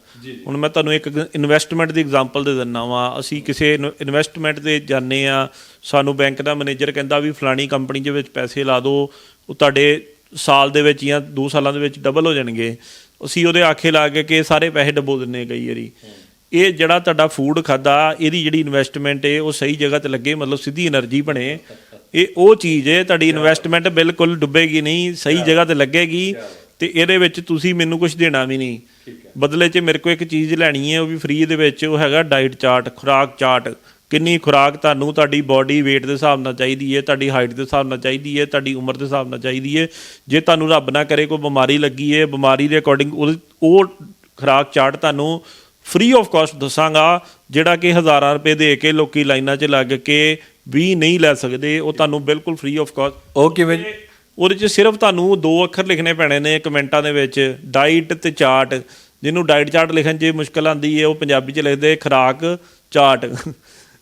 ਹੁਣ ਮੈਂ ਤੁਹਾਨੂੰ ਇੱਕ ਇਨਵੈਸਟਮੈਂਟ ਦੀ ਐਗਜ਼ਾਮਪਲ ਦੇ ਦਿੰਨਾ ਵਾਂ। ਅਸੀਂ ਕਿਸੇ ਇਨਵੈਸਟਮੈਂਟ ਦੇ ਜਾਣੇ ਆ ਸਾਨੂੰ ਬੈਂਕ ਦਾ ਮੈਨੇਜਰ ਕਹਿੰਦਾ ਵੀ ਫਲਾਣੀ ਕੰਪਨੀ ਦੇ ਵਿੱਚ ਪੈਸੇ ਲਾ ਦਿਓ ਉਹ ਤੁਹਾਡੇ ਸਾਲ ਦੇ ਵਿੱਚ ਜਾਂ ਦੋ ਸਾਲਾਂ ਦੇ ਵਿੱਚ ਡਬਲ ਹੋ ਜਾਣਗੇ। ਅਸੀਂ ਉਹਦੇ ਆਖੇ ਲਾ ਕੇ ਕਿ ਸਾਰੇ ਪੈਸੇ ਡਬੋ ਦਿੰਨੇ ਕਈ ਵਾਰੀ। ਇਹ ਜਿਹੜਾ ਤੁਹਾਡਾ ਫੂਡ ਖਾਦਾ ਇਹਦੀ ਜਿਹੜੀ ਇਨਵੈਸਟਮੈਂਟ ਹੈ ਉਹ ਸਹੀ ਜਗ੍ਹਾ ਤੇ ਲੱਗੇ ਮਤਲਬ ਸਿੱਧੀ એનર્ਜੀ ਬਣੇ। ਇਹ ਉਹ ਚੀਜ਼ ਹੈ ਤੁਹਾਡੀ ਇਨਵੈਸਟਮੈਂਟ ਬਿਲਕੁਲ ਡੁੱਬੇਗੀ ਨਹੀਂ ਸਹੀ ਜਗ੍ਹਾ ਤੇ ਲੱਗੇਗੀ ਤੇ ਇਹਦੇ ਵਿੱਚ ਤੁਸੀਂ ਮੈਨੂੰ ਕੁਝ ਦੇਣਾ ਵੀ ਨਹੀਂ। ਬਦਲੇ 'ਚ ਮੇਰੇ ਕੋਲ ਇੱਕ ਚੀਜ਼ ਲੈਣੀ ਹੈ ਉਹ ਵੀ ਫ੍ਰੀ ਦੇ ਵਿੱਚ ਉਹ ਹੈਗਾ ਡਾਈਟ ਚਾਰਟ ਖੁਰਾਕ ਚਾਰਟ ਕਿੰਨੀ ਖੁਰਾਕ ਤੁਹਾਨੂੰ ਤੁਹਾਡੀ ਬਾਡੀ weight ਦੇ ਹਿਸਾਬ ਨਾਲ ਚਾਹੀਦੀ ਹੈ ਤੁਹਾਡੀ ਹਾਈਟ ਦੇ ਹਿਸਾਬ ਨਾਲ ਚਾਹੀਦੀ ਹੈ ਤੁਹਾਡੀ ਉਮਰ ਦੇ ਹਿਸਾਬ ਨਾਲ ਚਾਹੀਦੀ ਹੈ। ਜੇ ਤੁਹਾਨੂੰ ਰੱਬ ਨਾ ਕਰੇ ਕੋਈ ਬਿਮਾਰੀ ਲੱਗੀ ਹੈ ਬਿਮਾਰੀ ਦੇ ਅਕੋਰਡਿੰਗ ਉਹ ਖੁਰਾਕ ਚਾਰਟ ਤੁਹਾਨੂੰ ਫ੍ਰੀ ਆਫ ਕਾਸਟ ਦੱਸਾਂਗਾ ਜਿਹੜਾ ਕਿ ਹਜ਼ਾਰਾਂ ਰੁਪਏ ਦੇ ਕੇ ਲੋਕੀ ਲਾਈਨਾਂ 'ਚ ਲੱਗ ਕੇ ਵੀ ਨਹੀਂ ਲੈ ਸਕਦੇ ਉਹ ਤੁਹਾਨੂੰ ਬਿਲਕੁਲ ਫ੍ਰੀ ਆਫ ਕਾਸਟ ਉਹ ਕਿਵੇਂ ਉਹਦੇ 'ਚ ਸਿਰਫ ਤੁਹਾਨੂੰ ਦੋ ਅੱਖਰ ਲਿਖਣੇ ਪੈਣੇ ਨੇ ਕਮੈਂਟਾਂ ਦੇ ਵਿੱਚ ਡਾਈਟ ਤੇ ਚਾਰਟ ਜਿਹਨੂੰ ਡਾਈਟ ਚਾਰਟ ਲਿਖਣ 'ਚ ਮੁਸ਼ਕਲ ਆਂਦੀ ਹੈ ਉਹ ਪੰਜਾਬੀ 'ਚ ਲਿਖਦੇ ਖੁਰਾਕ ਚਾਰਟ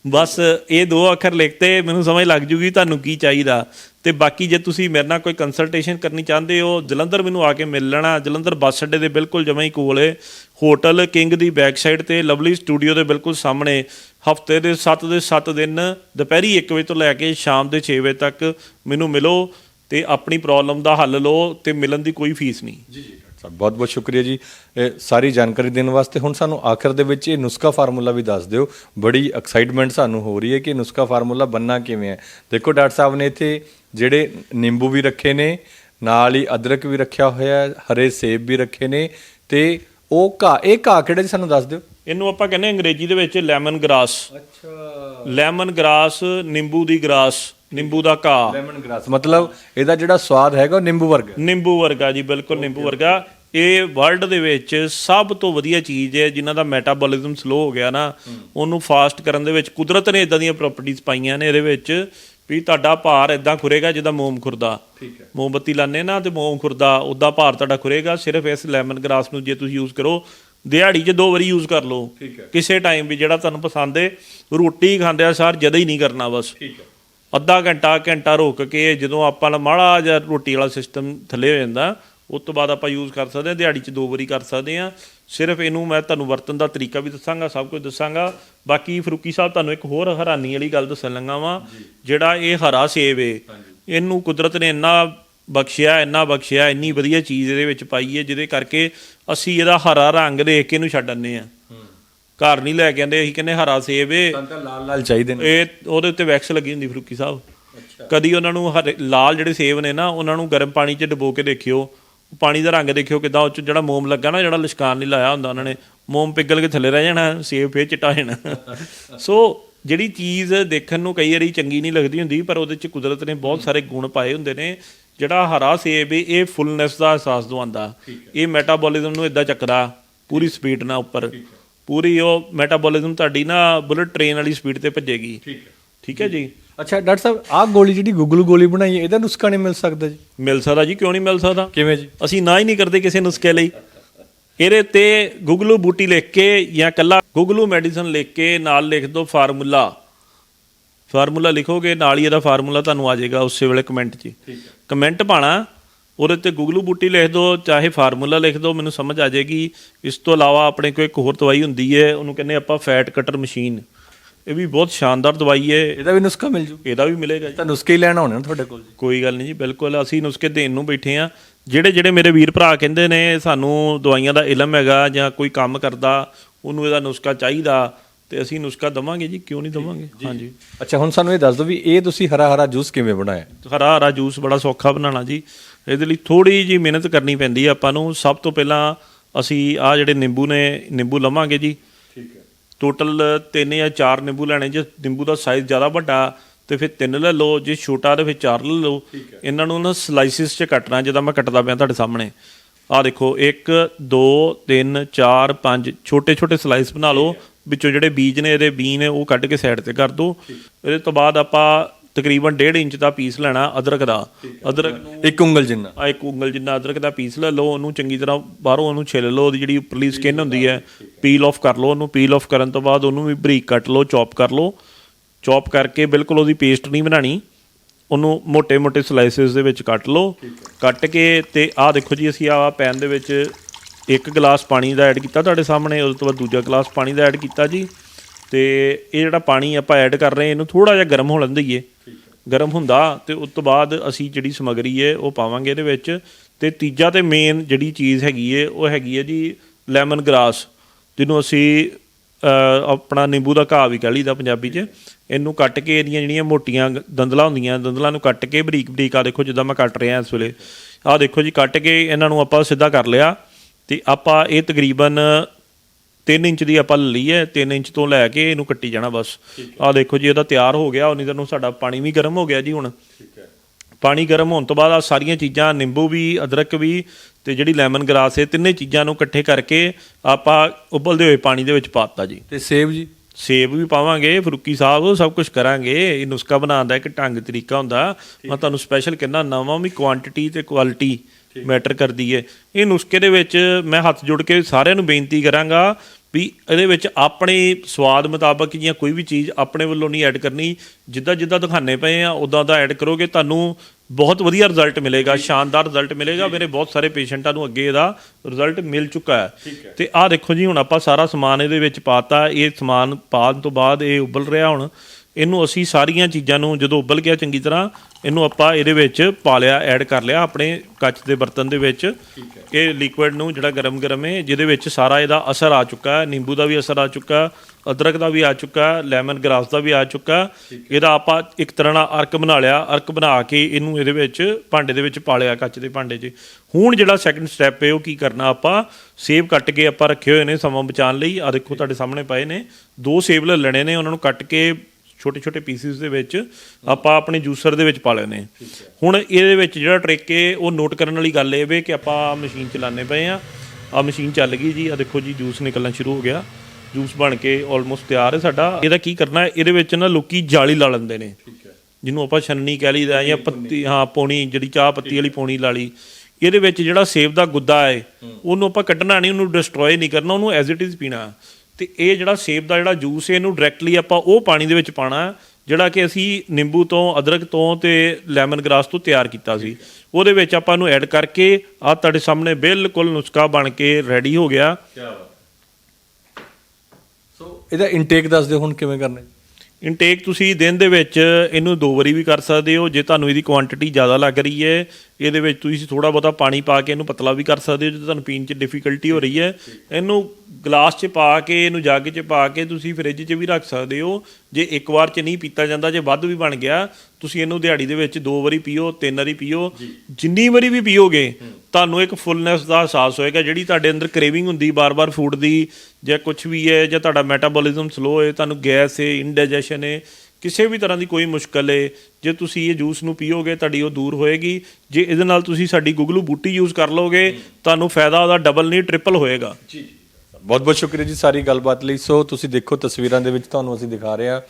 ਬਸ ਇਹ ਦੋ ਅੱਖਰ ਲਿਖਤੇ ਮੈਨੂੰ ਸਮਝ ਲੱਗ ਜੂਗੀ ਤੁਹਾਨੂੰ ਕੀ ਚਾਹੀਦਾ। ਤੇ ਬਾਕੀ ਜੇ ਤੁਸੀਂ ਮੇਰੇ ਨਾਲ ਕੋਈ ਕੰਸਲਟੇਸ਼ਨ ਕਰਨੀ ਚਾਹੁੰਦੇ ਹੋ, ਜਲੰਧਰ ਮੈਨੂੰ ਆ ਕੇ ਮਿਲ ਲੈਣਾ, ਜਲੰਧਰ ਬੱਸ ਅੱਡੇ ਦੇ ਬਿਲਕੁਲ ਜਮਾਂ ਹੀ ਕੋਲ ਹੈ ਹੋਟਲ ਕਿੰਗ ਦੀ ਬੈਕ ਸਾਈਡ ਤੇ ਲਵਲੀ ਸਟੂਡੀਓ ਦੇ ਬਿਲਕੁਲ ਸਾਹਮਣੇ, ਹਫ਼ਤੇ ਦੇ 7 ਦੇ 7 ਦਿਨ, ਦੁਪਹਿਰੀ 1 ਵਜੇ ਤੋਂ ਲੈ ਕੇ ਸ਼ਾਮ ਦੇ 6 ਵਜੇ ਤੱਕ ਮੈਨੂੰ ਮਿਲੋ ਤੇ ਆਪਣੀ ਪ੍ਰੋਬਲਮ ਦਾ ਹੱਲ ਲਓ ਤੇ ਮਿਲਣ ਦੀ ਕੋਈ ਫੀਸ ਨਹੀਂ। ਜੀ ਜੀ। ਸਾਹਿਬ ਬਹੁਤ ਬਹੁਤ ਸ਼ੁਕਰੀਆ ਜੀ। ਇਹ ਸਾਰੀ ਜਾਣਕਾਰੀ ਦੇਣ ਵਾਸਤੇ ਹੁਣ ਸਾਨੂੰ ਆਖਰ ਦੇ ਵਿੱਚ ਇਹ ਨੁਸਖਾ ਫਾਰਮੂਲਾ ਵੀ ਦੱਸ ਦਿਓ। ਬੜੀ ਐਕਸਾਈਟਮੈਂਟ ਸਾਨੂੰ ਹੋ ਰਹੀ ਹੈ ਕਿ ਨੁਸਖਾ ਫਾਰਮੂਲਾ ਬੰਨਾ ਕਿਵੇਂ ਹੈ। ਦੇਖੋ ਡਾਕਟਰ ਸਾਹਿਬ ਨੇ ਇੱਥੇ ਜਿਹੜੇ ਨਿੰਬੂ ਵੀ ਰੱਖੇ ਨੇ ਨਾਲ ਹੀ ਅਦਰਕ ਵੀ ਰੱਖਿਆ ਹੋਇਆ ਹੈ ਹਰੇ ਸੇਬ ਵੀ ਰੱਖੇ ਨੇ ਤੇ ਉਹ ਘਾ ਇਹ ਘਾ ਕਿਹੜਾ ਜੀ ਸਾਨੂੰ ਦੱਸ ਦਿਓ? ਇਹਨੂੰ ਆਪਾਂ ਕਹਿੰਦੇ ਅੰਗਰੇਜ਼ੀ ਦੇ ਵਿੱਚ ਲੈਮਨ ਗ੍ਰਾਸ ਅੱਛਾ। ਲੈਮਨ ਗ੍ਰਾਸ ਨਿੰਬੂ ਦੀ ਗ੍ਰਾਸ ਨਿੰਬੂ ਦਾ ਘਾਹ। Lemon grass. ਮਤਲਬ ਇਹਦਾ ਜਿਹੜਾ ਸਵਾਦ ਹੈਗਾ ਉਹ ਨਿੰਬੂ ਵਰਗਾ। ਨਿੰਬੂ ਵਰਗਾ ਜੀ ਬਿਲਕੁਲ ਨਿੰਬੂ ਵਰਗਾ। ਇਹ ਵਰਲਡ ਦੇ ਵਿੱਚ ਸਭ ਤੋਂ ਵਧੀਆ ਚੀਜ਼ ਹੈ ਜਿਨ੍ਹਾਂ ਦਾ ਮੈਟਾਬੋਲਿਜ਼ਮ ਸਲੋ ਹੋ ਗਿਆ ਨਾ ਉਹਨੂੰ ਫਾਸਟ ਕਰਨ ਦੇ ਵਿੱਚ ਕੁਦਰਤ ਨੇ ਇਦਾਂ ਦੀਆਂ ਪ੍ਰਾਪਰਟੀਆਂ ਪਾਈਆਂ ਨੇ ਇਹਦੇ ਵਿੱਚ ਵੀ ਤੁਹਾਡਾ ਭਾਰ ਇਦਾਂ ਖੁਰੇਗਾ ਜਿੱਦਾਂ ਮੋਮ ਖੁਰਦਾ। ਠੀਕ ਹੈ। ਮੋਮਬੱਤੀ ਲਾਣੇ ਨਾ ਤੇ ਮੋਮ ਖੁਰਦਾ ਉਦਾਂ ਭਾਰ ਤੁਹਾਡਾ ਖੁਰੇਗਾ। ਸਿਰਫ ਇਸ ਲੈਮਨ ਗ੍ਰਾਸ ਨੂੰ ਜੇ ਤੁਸੀਂ ਯੂਜ਼ ਕਰੋ ਦਿਹਾੜੀ 'ਚ ਦੋ ਵਾਰੀ ਯੂਜ਼ ਕਰ ਲਓ। ਕਿਸੇ ਟਾਈਮ ਵੀ ਜਿਹੜਾ ਤੁਹਾਨੂੰ ਪਸੰਦ ਹੈ ਰੋਟੀ ਖਾਂਦੇ ਆ ਸਾਰ ਜਦ ਹੀ ਨਹੀਂ ਕਰਨਾ ਬਸ। ਠੀਕ ਹੈ। ਅੱਧਾ ਘੰਟਾ ਘੰਟਾ ਰੋਕ ਕੇ ਜਦੋਂ ਆਪਾਂ ਨੂੰ ਮਾੜਾ ਜਿਹਾ ਰੋਟੀ ਵਾਲਾ ਸਿਸਟਮ ਥੱਲੇ ਹੋ ਜਾਂਦਾ ਉਸ ਤੋਂ ਬਾਅਦ ਆਪਾਂ ਯੂਜ਼ ਕਰ ਸਕਦੇ ਹਾਂ ਦਿਹਾੜੀ 'ਚ ਦੋ ਵਾਰੀ ਕਰ ਸਕਦੇ ਹਾਂ। ਸਿਰਫ ਇਹਨੂੰ ਮੈਂ ਤੁਹਾਨੂੰ ਵਰਤਣ ਦਾ ਤਰੀਕਾ ਵੀ ਦੱਸਾਂਗਾ ਸਭ ਕੁਝ ਦੱਸਾਂਗਾ। ਬਾਕੀ ਫਰੂਕੀ ਸਾਹਿਬ ਤੁਹਾਨੂੰ ਇੱਕ ਹੋਰ ਹੈਰਾਨੀ ਵਾਲੀ ਗੱਲ ਦੱਸਣ ਲੱਗਾ ਵਾਂ ਜਿਹੜਾ ਇਹ ਹਰਾ ਸੇਬ ਏ ਇਹਨੂੰ ਕੁਦਰਤ ਨੇ ਇੰਨਾ ਬਖਸ਼ਿਆ ਇੰਨਾ ਬਖਸ਼ਿਆ ਇੰਨੀ ਵਧੀਆ ਚੀਜ਼ ਇਹਦੇ ਵਿੱਚ ਪਾਈ ਹੈ ਜਿਹਦੇ ਕਰਕੇ ਅਸੀਂ ਇਹਦਾ ਹਰਾ ਰੰਗ ਦੇਖ ਕੇ ਇਹਨੂੰ ਛੱਡ ਦਿੰਦੇ ਆ ਘਰ ਨਹੀਂ ਲੈ ਕੇ ਆਂਦੇ ਅਸੀਂ ਕਹਿੰਦੇ ਹਰਾ ਸੇਬ ਏ। ਤਾਂ ਲਾਲ ਲਾਲ ਚਾਹੀਦੇ ਨੇ। ਇਹ ਉਹਦੇ ਉੱਤੇ ਵੈਕਸ ਲੱਗੀ ਹੁੰਦੀ ਫਰੂਕੀ ਸਾਹਿਬ। ਕਦੀ ਉਹਨਾਂ ਨੂੰ ਹਰੇ- ਲਾਲ ਜਿਹੜੇ ਸੇਬ ਨੇ ਨਾ ਉਹਨਾਂ ਨੂੰ ਗਰਮ ਪਾਣੀ 'ਚ ਡਬੋ ਕੇ ਦੇਖਿਓ। ਪਾਣੀ ਦਾ ਰੰਗ ਦੇਖਿਓ ਕਿਦਾਂ ਉਹ 'ਚ ਜਿਹੜਾ ਮੋਮ ਲੱਗਾ ਨਾ ਜਿਹੜਾ ਲਿਸ਼ਕਾਨ ਨਹੀਂ ਲਾਇਆ ਹੁੰਦਾ ਉਹਨਾਂ ਨੇ ਮੋਮ ਪਿਘਲ ਕੇ ਥੱਲੇ ਰਹਿ ਜਾਣਾ ਸੇਬ ਫੇਰ ਚਿੱਟਾ ਹੋ ਜਾਣਾ। (laughs) ਸੋ ਜਿਹੜੀ ਚੀਜ਼ ਦੇਖਣ ਨੂੰ ਕਈ ਵਾਰੀ ਚੰਗੀ ਨਹੀਂ ਲੱਗਦੀ ਹੁੰਦੀ ਪਰ ਉਹਦੇ 'ਚ ਕੁਦਰਤ ਨੇ ਬਹੁਤ ਸਾਰੇ ਗੁਣ ਪਾਏ ਹੁੰਦੇ ਨੇ। ਜਿਹੜਾ ਹਰਾ ਸੇਬ ਏ ਇਹ ਫੁੱਲਨੈਸ ਦਾ ਅਹਿਸਾਸ ਦਵਾਉਂਦਾ। ਇਹ ਮੈਟਾਬੋਲਿਜ਼ਮ ਨੂੰ ਇਦਾਂ ਚੱਕਦਾ ਪੂਰੀ ਸਪੀਡ ਨਾਲ ਉੱਪਰ। ਪੂਰੀ ਉਹ ਮੈਟਾਬੋਲਿਜ਼ਮ ਤੁਹਾਡੀ ਨਾ ਬੁਲਟ ਟ੍ਰੇਨ ਵਾਲੀ ਸਪੀਡ ਤੇ ਭੱਜੇਗੀ। ਠੀਕ ਹੈ। ਠੀਕ ਹੈ ਜੀ? ਅੱਛਾ ਡਾਕਟਰ ਸਾਹਿਬ ਆਹ ਗੋਲੀ ਜਿਹੜੀ ਗੁਗਲੂ ਗੋਲੀ ਬਣਾਈ ਹੈ ਇਹਦਾ ਨੁਸਖਾ ਨਹੀਂ ਮਿਲ ਸਕਦਾ ਜੀ? ਮਿਲ ਸਕਦਾ ਜੀ ਕਿਉਂ ਨਹੀਂ ਮਿਲ ਸਕਦਾ? ਕਿਵੇਂ ਜੀ? ਅਸੀਂ ਨਾ ਹੀ ਨਹੀਂ ਕਰਦੇ ਕਿਸੇ ਨੁਸਖੇ ਲਈ। ਇਹਦੇ ਤੇ ਗੁਗਲੂ ਬੂਟੀ ਲਿਖ ਕੇ ਜਾਂ ਕੱਲਾ ਗੁਗਲੂ ਮੈਡੀਸਨ ਲਿਖ ਕੇ ਨਾਲ ਲਿਖ ਦਿਓ ਫਾਰਮੂਲਾ। ਫਾਰਮੂਲਾ ਲਿਖੋਗੇ ਨਾਲ ਹੀ ਇਹਦਾ ਫਾਰਮੂਲਾ ਤੁਹਾਨੂੰ ਆ ਜਾਏਗਾ ਉਸੇ ਵੇਲੇ ਕਮੈਂਟ 'ਚ। ਕਮੈਂਟ ਪਾਣਾ ਉਹਦੇ ਤੇ ਗੁਗਲੂ ਬੂਟੀ ਲਿਖ ਦਿਓ ਚਾਹੇ ਫਾਰਮੂਲਾ ਲਿਖ ਦਿਓ ਮੈਨੂੰ ਸਮਝ ਆ ਜਾਏਗੀ। ਇਸ ਤੋਂ ਇਲਾਵਾ ਆਪਣੇ ਕੋਲ ਇੱਕ ਹੋਰ ਦਵਾਈ ਹੁੰਦੀ ਹੈ ਉਹਨੂੰ ਕਹਿੰਦੇ ਆਪਾਂ ਫੈਟ ਕਟਰ ਮਸ਼ੀਨ। ਇਹ ਵੀ ਬਹੁਤ ਸ਼ਾਨਦਾਰ ਦਵਾਈ ਹੈ ਇਹਦਾ ਵੀ ਨੁਸਖਾ ਮਿਲ ਜੂ। ਇਹਦਾ ਵੀ ਮਿਲੇਗਾ ਜੀ। ਤਾਂ ਨੁਸਖੇ ਹੀ ਲੈਣ ਆਉਣੇ ਨੇ ਤੁਹਾਡੇ ਕੋਲ ਜੀ। ਕੋਈ ਗੱਲ ਨਹੀਂ ਜੀ ਬਿਲਕੁਲ ਅਸੀਂ ਨੁਸਖੇ ਦੇਣ ਨੂੰ ਬੈਠੇ ਆ। ਜਿਹੜੇ ਜਿਹੜੇ ਮੇਰੇ ਵੀਰ ਭਰਾ ਕਹਿੰਦੇ ਨੇ ਸਾਨੂੰ ਦਵਾਈਆਂ ਦਾ ਇਲਮ ਹੈਗਾ ਜਾਂ ਕੋਈ ਕੰਮ ਕਰਦਾ ਉਹਨੂੰ ਇਹਦਾ ਨੁਸਖਾ ਚਾਹੀਦਾ। ਤੇ ਅਸੀਂ ਨੁਸਖਾ ਦਵਾਂਗੇ ਜੀ ਕਿਉਂ ਨਹੀਂ ਦਵਾਂਗੇ? ਹਾਂਜੀ। ਅੱਛਾ ਹੁਣ ਸਾਨੂੰ ਇਹ ਦੱਸ ਦਿਓ ਵੀ ਇਹ ਤੁਸੀਂ ਹਰਾ ਹਰਾ ਜੂਸ ਕਿਵੇਂ ਬਣਾਇਆ? ਹਰਾ ਹਰਾ ਜੂਸ ਬੜਾ ਸੌਖਾ ਬਣਾਉਣਾ ਜੀ। ਇਹਦੇ ਲਈ ਥੋੜੀ ਜੀ ਮਿਹਨਤ ਕਰਨੀ ਪੈਂਦੀ ਹੈ ਆਪਾਂ ਨੂੰ। ਸਭ ਤੋਂ ਪਹਿਲਾਂ ਅਸੀਂ ਆ ਜਿਹੜੇ ਨਿੰਬੂ ਨੇ ਨਿੰਬੂ ਲਵਾਂਗੇ ਜੀ। ਠੀਕ ਹੈ। ਟੋਟਲ ਤਿੰਨ ਜਾਂ ਚਾਰ ਨਿੰਬੂ ਲੈਣੇ ਜੇ। ਨਿੰਬੂ ਦਾ ਸਾਈਜ਼ ਜ਼ਿਆਦਾ ਵੱਡਾ ਤੇ ਫਿਰ ਤਿੰਨ ਲੈ ਲਓ ਜੇ ਛੋਟਾ ਤੇ ਫਿਰ ਚਾਰ ਲੈ ਲਓ। ਇਹਨਾਂ ਨੂੰ ਨਾ ਸਲਾਈਸਿਸ 'ਚ ਕੱਟਣਾ ਜਿੱਦਾਂ ਮੈਂ ਕੱਟਦਾ ਪਿਆ ਤੁਹਾਡੇ ਸਾਹਮਣੇ। ਆ ਦੇਖੋ 1 2 3 4 5 ਛੋਟੇ ਛੋਟੇ ਸਲਾਈਸ ਬਣਾ ਲਓ। ਵਿੱਚੋਂ ਜਿਹੜੇ ਬੀਜ ਨੇ ਇਹਦੇ ਬੀਨ ਨੇ ਉਹ ਕੱਢ ਕੇ ਸਾਈਡ ਤੇ ਕਰ ਦੋ। ਇਹਦੇ ਤੋਂ ਬਾਅਦ ਆਪਾਂ ਤਕਰੀਬਨ 1.5 ਇੰਚ ਦਾ ਪੀਸ ਲੈਣਾ ਅਦਰਕ ਦਾ। ਅਦਰਕ ਇੱਕ ਉਂਗਲ ਜਿੰਨਾ। ਆ ਇੱਕ ਉਂਗਲ ਜਿੰਨਾ ਅਦਰਕ ਦਾ ਪੀਸ ਲੈ ਲਓ ਉਹਨੂੰ ਚੰਗੀ ਤਰ੍ਹਾਂ ਬਾਹਰੋਂ ਉਹਨੂੰ ਛਿੱਲ ਲਓ ਉਹਦੀ ਜਿਹੜੀ ਉੱਪਰਲੀ ਸਕਿਨ ਹੁੰਦੀ ਹੈ ਪੀਲ ਆਫ ਕਰ ਲਓ ਉਹਨੂੰ। ਪੀਲ ਆਫ ਕਰਨ ਤੋਂ ਬਾਅਦ ਉਹਨੂੰ ਵੀ ਬਰੀਕ ਕੱਟ ਲਓ ਚੌਪ ਕਰ ਲਓ। ਚੌਪ ਕਰਕੇ ਬਿਲਕੁਲ ਉਹਦੀ ਪੇਸਟ ਨਹੀਂ ਬਣਾਣੀ। ਉਹਨੂੰ ਮੋٹے-ਮੋٹے ਸਲਾਈਸਸ ਦੇ ਵਿੱਚ ਕੱਟ ਲਓ। ਕੱਟ ਕੇ ਤੇ ਆਹ ਦੇਖੋ ਜੀ ਅਸੀਂ ਆਹ ਪੈਨ ਦੇ ਵਿੱਚ ਇੱਕ ਗਲਾਸ ਪਾਣੀ ਦਾ ਐਡ ਕੀਤਾ ਤੁਹਾਡੇ ਸਾਹਮਣੇ ਉਸ ਤੋਂ ਬਾਅਦ ਦੂਜਾ ਗਲਾਸ ਪਾਣੀ ਦਾ ਐਡ ਕੀਤਾ ਜੀ। ਤੇ ਇਹ ਜਿਹੜਾ ਪਾਣੀ ਆਪਾਂ ਐਡ ਕਰ ਰਹੇ ਹਾਂ, ਇਹਨੂੰ ਥੋੜਾ ਜਿਹਾ ਗਰਮ ਹੋਣ ਦਈਏ। ਗਰਮ ਹੁੰਦਾ ਤੇ ਉਸ ਤੋਂ ਬਾਅਦ ਅਸੀਂ ਜਿਹੜੀ ਸਮਗਰੀ ਹੈ, ਉਹ ਪਾਵਾਂਗੇ ਇਹਦੇ ਵਿੱਚ। ਤੇ ਤੀਜਾ ਤੇ ਮੇਨ ਜਿਹੜੀ ਚੀਜ਼ ਹੈਗੀ ਹੈ, ਉਹ ਹੈਗੀ ਹੈ ਜੀ ਲੈਮਨ ਗ੍ਰਾਸ ਜਿਹਨੂੰ ਅਸੀਂ ਆਪਣਾ ਨਿੰਬੂ ਦਾ ਘਾਹ ਵੀ ਕਹਿ ਲਈਦਾ ਪੰਜਾਬੀ 'ਚ। ਇਹਨੂੰ ਕੱਟ ਕੇ ਇਹਦੀਆਂ ਜਿਹੜੀਆਂ ਮੋਟੀਆਂ ਦੰਦਲਾਂ ਹੁੰਦੀਆਂ, ਦੰਦਲਾਂ ਨੂੰ ਕੱਟ ਕੇ ਬਰੀਕ ਬਰੀਕ ਆ ਦੇਖੋ ਜਿੱਦਾਂ ਮੈਂ ਕੱਟ ਰਿਹਾ ਇਸ ਵੇਲੇ। ਆਹ ਦੇਖੋ ਜੀ, ਕੱਟ ਕੇ ਇਹਨਾਂ ਨੂੰ ਆਪਾਂ ਸਿੱਧਾ ਕਰ ਲਿਆ। ਤੇ ਆਪਾਂ ਇਹ ਤਕਰੀਬਨ 3 ਇੰਚ ਦੀ ਆਪਾਂ ਲੈ ਲਈ ਹੈ 3 ਇੰਚ ਤੋਂ ਲੈ ਕੇ ਇਹਨੂੰ ਕੱਟੀ ਜਾਣਾ ਬਸ। ਆਹ ਦੇਖੋ ਜੀ ਇਹਦਾ ਤਿਆਰ ਹੋ ਗਿਆ ਦੇਰ ਨੂੰ ਸਾਡਾ ਪਾਣੀ ਵੀ ਗਰਮ ਹੋ ਗਿਆ ਜੀ ਹੁਣ। ਠੀਕ ਹੈ। ਪਾਣੀ ਗਰਮ ਹੋਣ ਤੋਂ ਬਾਅਦ ਆ ਸਾਰੀਆਂ ਚੀਜ਼ਾਂ ਨਿੰਬੂ ਵੀ ਅਦਰਕ ਵੀ ਤੇ ਜਿਹੜੀ ਲੈਮਨ ਗ੍ਰਾਸ ਹੈ ਤਿੰਨੇ ਚੀਜ਼ਾਂ ਨੂੰ ਇਕੱਠੇ ਕਰਕੇ ਆਪਾਂ ਉਬਲਦੇ ਹੋਏ ਪਾਣੀ ਦੇ ਵਿੱਚ ਪਾਤਾ ਜੀ। ਤੇ ਸੇਬ ਜੀ? ਸੇਬ ਵੀ ਪਾਵਾਂਗੇ ਫਰੂਕੀ ਸਾਹਿਬ ਸਭ ਕੁਝ ਕਰਾਂਗੇ। ਇਹ ਨੁਸਖਾ ਬਣਾਉਣ ਦਾ ਇੱਕ ਢੰਗ ਤਰੀਕਾ ਹੁੰਦਾ। ਮੈਂ ਤੁਹਾਨੂੰ ਸਪੈਸ਼ਲ ਕਹਿੰਦਾ ਨਵਾਂ ਵੀ ਕੁਆਂਟੀਟੀ ਤੇ ਕੁਆਲਿਟੀ ਮੈਟਰ ਕਰਦੀ ਹੈ ਇਹ ਨੁਸਖੇ ਦੇ ਵਿੱਚ ਮੈਂ ਹੱਥ ਜੋੜ ਕੇ ਸਾਰਿਆਂ ਨੂੰ ਬੇਨਤੀ ਕਰਾਂਗਾ ਵੀ ਇਹਦੇ ਵਿੱਚ ਆਪਣੇ ਸਵਾਦ ਮੁਤਾਬਕ ਜਾਂ ਕੋਈ ਵੀ ਚੀਜ਼ ਆਪਣੇ ਵੱਲੋਂ ਨਹੀਂ ਐਡ ਕਰਨੀ। ਜਿੱਦਾਂ ਜਿੱਦਾਂ ਦਿਖਾਣੇ ਪਏ ਆ ਉਦਾਂ ਦਾ ਐਡ ਕਰੋਗੇ ਤੁਹਾਨੂੰ ਬਹੁਤ ਵਧੀਆ ਰਿਜ਼ਲਟ ਮਿਲੇਗਾ ਸ਼ਾਨਦਾਰ ਰਿਜ਼ਲਟ ਮਿਲੇਗਾ। ਮੇਰੇ ਬਹੁਤ ਸਾਰੇ ਪੇਸ਼ੈਂਟਾਂ ਨੂੰ ਅੱਗੇ ਇਹਦਾ ਰਿਜ਼ਲਟ ਮਿਲ ਚੁੱਕਾ ਹੈ। ਤੇ ਆਹ ਦੇਖੋ ਜੀ ਹੁਣ ਆਪਾਂ ਸਾਰਾ ਸਮਾਨ ਇਹਦੇ ਵਿੱਚ ਪਾਤਾ। ਇਹ ਸਮਾਨ ਪਾਉਣ ਤੋਂ ਬਾਅਦ ਇਹ ਉਬਲ ਰਿਹਾ ਹੁਣ। ਇਹਨੂੰ ਅਸੀਂ ਸਾਰੀਆਂ ਚੀਜ਼ਾਂ ਨੂੰ ਜਦੋਂ ਉਬਲ ਗਿਆ ਚੰਗੀ ਤਰ੍ਹਾਂ ਇਹਨੂੰ ਆਪਾਂ ਇਹਦੇ ਵਿੱਚ ਪਾ ਲਿਆ ਐਡ ਕਰ ਲਿਆ ਆਪਣੇ ਕੱਚ ਦੇ ਬਰਤਨ ਦੇ ਵਿੱਚ। ਇਹ ਲਿਕੁਇਡ ਨੂੰ ਜਿਹੜਾ ਗਰਮ ਗਰਮ ਹੈ ਜਿਹਦੇ ਵਿੱਚ ਸਾਰਾ ਇਹਦਾ ਅਸਰ ਆ ਚੁੱਕਾ ਹੈ ਨਿੰਬੂ ਦਾ ਵੀ ਅਸਰ ਆ ਚੁੱਕਾ ਅਦਰਕ ਦਾ ਵੀ ਆ ਚੁੱਕਾ ਲੈਮਨ ਗ੍ਰਾਸ ਦਾ ਵੀ ਆ ਚੁੱਕਾ ਇਹਦਾ ਆਪਾਂ ਇੱਕ ਤਰ੍ਹਾਂ ਨਾਲ ਅਰਕ ਬਣਾ ਲਿਆ ਅਰਕ ਬਣਾ ਕੇ ਇਹਨੂੰ ਇਹਦੇ ਵਿੱਚ ਭਾਂਡੇ ਦੇ ਵਿੱਚ ਪਾ ਲਿਆ ਕੱਚ ਦੇ ਭਾਂਡੇ 'ਚ। ਹੁਣ ਜਿਹੜਾ ਸੈਕੰਡ ਸਟੈਪ ਹੈ ਉਹ ਕੀ ਕਰਨਾ ਆਪਾਂ? ਸੇਬ ਕੱਟ ਕੇ ਆਪਾਂ ਰੱਖੇ ਹੋਏ ਨੇ ਸਮਾਂ ਬਚਾਉਣ ਲਈ। ਆ ਦੇਖੋ ਤੁਹਾਡੇ ਸਾਹਮਣੇ ਪਏ ਨੇ। ਦੋ ਸੇਬ ਲੈਣੇ ਨੇ ਉਹਨਾਂ ਨੂੰ ਕੱਟ ਕੇ ਛੋਟੇ ਛੋਟੇ ਪੀਸਿਸ ਦੇ ਵਿੱਚ ਆਪਾਂ ਆਪਣੇ ਜੂਸਰ ਦੇ ਵਿੱਚ ਪਾ ਲੈਣੇ ਹੁਣ ਇਹਦੇ ਵਿੱਚ ਜਿਹੜਾ ਟ੍ਰਿਕ ਹੈ ਉਹ ਨੋਟ ਕਰਨ ਵਾਲੀ ਗੱਲ ਇਹ ਵੇ ਕਿ ਆਪਾਂ ਮਸ਼ੀਨ ਚਲਾਉਂਦੇ ਪਏ ਆ ਆ ਮਸ਼ੀਨ ਚੱਲ ਗਈ ਜੀ। ਆ ਦੇਖੋ ਜੀ ਜੂਸ ਨਿਕਲਣਾ ਸ਼ੁਰੂ ਹੋ ਗਿਆ। ਜੂਸ ਬਣ ਕੇ ਆਲਮੋਸਟ ਤਿਆਰ ਹੈ ਸਾਡਾ। ਇਹਦਾ ਕੀ ਕਰਨਾ ਹੈ? ਇਹਦੇ ਵਿੱਚ ਨਾ ਲੋਕੀ ਜਾਲੀ ਲਾ ਲੈਂਦੇ ਨੇ। ਜਿਹਨੂੰ ਆਪਾਂ ਛੰਨੀ ਕਹਿ ਲਈਦਾ ਜਾਂ ਪੱਤੀ ਹਾਂ ਪੌਣੀ ਜਿਹੜੀ ਚਾਹ ਪੱਤੀ ਵਾਲੀ ਪੌਣੀ ਲਾ ਲਈ। ਇਹਦੇ ਵਿੱਚ ਜਿਹੜਾ ਸੇਬ ਦਾ ਗੁੱਦਾ ਹੈ ਉਹਨੂੰ ਆਪਾਂ ਕੱਢਣਾ ਨਹੀਂ ਉਹਨੂੰ ਡਿਸਟਰੋਏ ਨਹੀਂ ਕਰਨਾ ਉਹਨੂੰ ਐਜ਼ ਇਟ ਇਜ਼ ਪੀਣਾ। ਤੇ ਇਹ ਜਿਹੜਾ ਸੇਬ ਦਾ ਜਿਹੜਾ ਜੂਸ ਹੈ ਇਹਨੂੰ ਡਾਇਰੈਕਟਲੀ ਆਪਾਂ ਉਹ ਪਾਣੀ ਦੇ ਵਿੱਚ ਪਾਣਾ ਜਿਹੜਾ ਕਿ ਅਸੀਂ ਨਿੰਬੂ ਤੋਂ ਅਦਰਕ ਤੋਂ ਤੇ ਲੈਮਨ ਗ੍ਰਾਸ ਤੋਂ ਤਿਆਰ ਕੀਤਾ ਸੀ। ਉਹਦੇ ਵਿੱਚ ਆਪਾਂ ਨੂੰ ਐਡ ਕਰਕੇ ਆ ਤੁਹਾਡੇ ਸਾਹਮਣੇ ਬਿਲਕੁਲ ਨੁਸਖਾ ਬਣ ਕੇ ਰੈਡੀ ਹੋ ਗਿਆ। ਕੀ ਬਾਤ। ਸੋ ਇਹਦਾ ਇਨਟੇਕ ਦੱਸ ਦਿਓ ਹੁਣ ਕਿਵੇਂ ਕਰਨਾ ਹੈ? ਇਨਟੇਕ ਤੁਸੀਂ ਦਿਨ ਦੇ ਵਿੱਚ ਇਹਨੂੰ ਦੋ ਵਾਰੀ ਵੀ ਕਰ ਸਕਦੇ ਹੋ ਜੇ ਤੁਹਾਨੂੰ ਇਹਦੀ ਕੁਆਂਟੀਟੀ ਜ਼ਿਆਦਾ ਲੱਗ ਰਹੀ ਹੈ ਇਹਦੇ ਵਿੱਚ ਤੁਸੀਂ ਥੋੜਾ ਬਹੁਤਾ ਪਾਣੀ ਪਾ ਕੇ ਇਹਨੂੰ ਪਤਲਾ ਵੀ ਕਰ ਸਕਦੇ ਹੋ ਜੇ ਤੁਹਾਨੂੰ ਪੀਣ 'ਚ ਡਿਫਿਕਲਟੀ ਹੋ ਰਹੀ ਹੈ। ਇਹਨੂੰ ਗਲਾਸ 'ਚ ਪਾ ਕੇ ਇਹਨੂੰ ਜੱਗ 'ਚ ਪਾ ਕੇ ਤੁਸੀਂ ਫ੍ਰਿਜ 'ਚ ਵੀ ਰੱਖ ਸਕਦੇ ਹੋ। ਜੇ ਇੱਕ ਵਾਰ 'ਚ ਨਹੀਂ ਪੀਤਾ ਜਾਂਦਾ ਜੇ ਵੱਧ ਵੀ ਬਣ ਗਿਆ ਤੁਸੀਂ ਇਹਨੂੰ ਦਿਹਾੜੀ ਦੇ ਵਿੱਚ ਦੋ ਵਾਰੀ ਪੀਓ ਤਿੰਨ ਵਾਰੀ ਪੀਓ। ਜਿੰਨੀ ਵਾਰੀ ਵੀ ਪੀਓਗੇ ਤੁਹਾਨੂੰ ਇੱਕ ਫੁੱਲਨੈਸ ਦਾ ਅਹਿਸਾਸ ਹੋਏਗਾ ਜਿਹੜੀ ਤੁਹਾਡੇ ਅੰਦਰ ਕ੍ਰੇਵਿੰਗ ਹੁੰਦੀ ਬਾਰ-ਬਾਰ ਫੂਡ ਦੀ ਜਾਂ ਕੁਝ ਵੀ ਹੈ ਜਾਂ ਤੁਹਾਡਾ ਮੈਟਾਬੋਲਿਜ਼ਮ ਸਲੋ ਹੈ ਤੁਹਾਨੂੰ ਗੈਸ ਹੈ ਇਨਡਾਈਜੈਸ਼ਨ ਹੈ ਕਿਸੇ ਵੀ ਤਰ੍ਹਾਂ ਦੀ ਕੋਈ ਮੁਸ਼ਕਲ ਏ, ਜੇ ਤੁਸੀਂ ਇਹ ਜੂਸ ਨੂੰ ਪੀਓਗੇ, ਤੁਹਾਡੀ ਉਹ ਦੂਰ ਹੋਏਗੀ। ਜੇ ਇਹਦੇ ਨਾਲ ਤੁਸੀਂ ਸਾਡੀ ਗੁਗਲੂ ਬੂਟੀ ਯੂਜ਼ ਕਰ ਲਓਗੇ, ਤੁਹਾਨੂੰ ਫਾਇਦਾ ਉਹਦਾ ਡਬਲ ਨਹੀਂ ਟ੍ਰਿਪਲ ਹੋਏਗਾ। ਜੀ। ਬਹੁਤ ਬਹੁਤ ਸ਼ੁਕਰੀਆ ਜੀ ਸਾਰੀ ਗੱਲਬਾਤ ਲਈ। ਸੋ ਤੁਸੀਂ ਦੇਖੋ ਤਸਵੀਰਾਂ ਦੇ ਵਿੱਚ ਤੁਹਾਨੂੰ ਅਸੀਂ ਦਿਖਾ ਰਹੇ ਹਾਂ।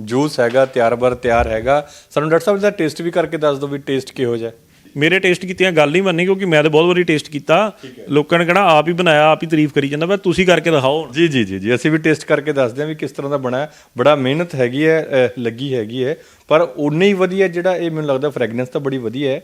ਜੂਸ ਹੈਗਾ ਤਿਆਰ ਬਰ ਤਿਆਰ ਹੈਗਾ। ਸਾਨੂੰ ਡਾਕਟਰ ਸਾਹਿਬ ਦਾ ਟੇਸਟ ਵੀ ਕਰਕੇ ਦੱਸ ਦਿਓ ਵੀ ਟੇਸਟ ਕਿਹੋ ਜਿਹਾ ਮੇਰੇ ਟੇਸਟ ਕੀਤੀਆਂ ਗੱਲ ਨਹੀਂ ਮੰਨੀ ਕਿਉਂਕਿ ਮੈਂ ਤਾਂ ਬਹੁਤ ਵਾਰੀ ਟੇਸਟ ਕੀਤਾ। ਲੋਕਾਂ ਨੇ ਕਿਹਾ ਆਪ ਹੀ ਬਣਾਇਆ ਆਪ ਹੀ ਤਾਰੀਫ ਕਰੀ ਜਾਂਦਾ ਪਰ ਤੁਸੀਂ ਕਰਕੇ ਦਿਖਾਓ ਜੀ ਜੀ ਜੀ ਜੀ ਅਸੀਂ ਵੀ ਟੇਸਟ ਕਰਕੇ ਦੱਸਦੇ ਹਾਂ ਵੀ ਕਿਸ ਤਰ੍ਹਾਂ ਦਾ ਬਣਾ ਬੜਾ ਮਿਹਨਤ ਹੈਗੀ ਹੈ ਲੱਗੀ ਹੈਗੀ ਹੈ ਪਰ ਉਨੇ ਹੀ ਵਧੀਆ ਜਿਹੜਾ ਇਹ ਮੈਨੂੰ ਲੱਗਦਾ ਫਰੈਗਰੈਂਸ ਤਾਂ ਬੜੀ ਵਧੀਆ ਹੈ।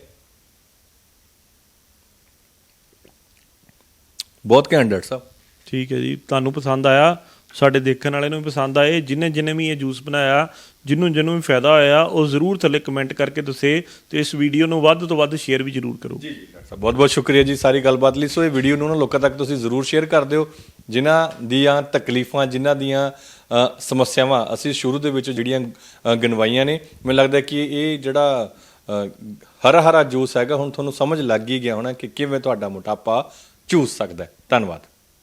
ਬਹੁਤ ਕੈਂਡਿਡੇਟ ਸਾਹਿਬ। ਠੀਕ ਹੈ ਜੀ ਤੁਹਾਨੂੰ ਪਸੰਦ ਆਇਆ। ਸਾਡੇ ਦੇਖਣ ਵਾਲੇ ਨੂੰ ਵੀ ਪਸੰਦ ਆਏ ਜਿਨੇ ਜਿਨੇ ਵੀ ਇਹ ਜੂਸ ਬਣਾਇਆ ਜਿਹਨੂੰ ਜਿਹਨੂੰ ਵੀ ਫਾਇਦਾ ਹੋਇਆ ਉਹ ਜ਼ਰੂਰ ਥੱਲੇ ਕਮੈਂਟ ਕਰਕੇ ਦੱਸੇ ਤੇ ਇਸ ਵੀਡੀਓ ਨੂੰ ਵੱਧ ਤੋਂ ਵੱਧ ਸ਼ੇਅਰ ਵੀ ਜ਼ਰੂਰ ਕਰੋ। ਜੀ ਜੀ ਡਾਕਟਰ ਬਹੁਤ ਬਹੁਤ ਸ਼ੁਕਰੀਆ ਜੀ ਸਾਰੀ ਗੱਲਬਾਤ ਲਈ। ਸੋ ਇਹ ਵੀਡੀਓ ਨੂੰ ਨਾ ਲੋਕਾਂ ਤੱਕ ਤੁਸੀਂ ਜ਼ਰੂਰ ਸ਼ੇਅਰ ਕਰ ਦਿਓ ਜਿਨ੍ਹਾਂ ਦੀਆਂ ਤਕਲੀਫਾਂ ਜਿਨ੍ਹਾਂ ਦੀਆਂ ਸਮੱਸਿਆਵਾਂ ਅਸੀਂ ਸ਼ੁਰੂ ਦੇ ਵਿੱਚ ਜਿਹੜੀਆਂ ਅ, ਗਿਣਵਾਈਆਂ ਨੇ ਮੈਨੂੰ ਲੱਗਦਾ ਕਿ ਇਹ ਜਿਹੜਾ ਹਰਾ ਹਰਾ ਜੂਸ ਹੈਗਾ ਹੁਣ ਤੁਹਾਨੂੰ ਸਮਝ ਲੱਗ ਹੀ ਗਿਆ ਹੋਣਾ ਕਿ ਕਿਵੇਂ ਤੁਹਾਡਾ ਮੋਟਾਪਾ ਚੂਸ ਸਕਦਾ ਧੰਨਵਾਦ।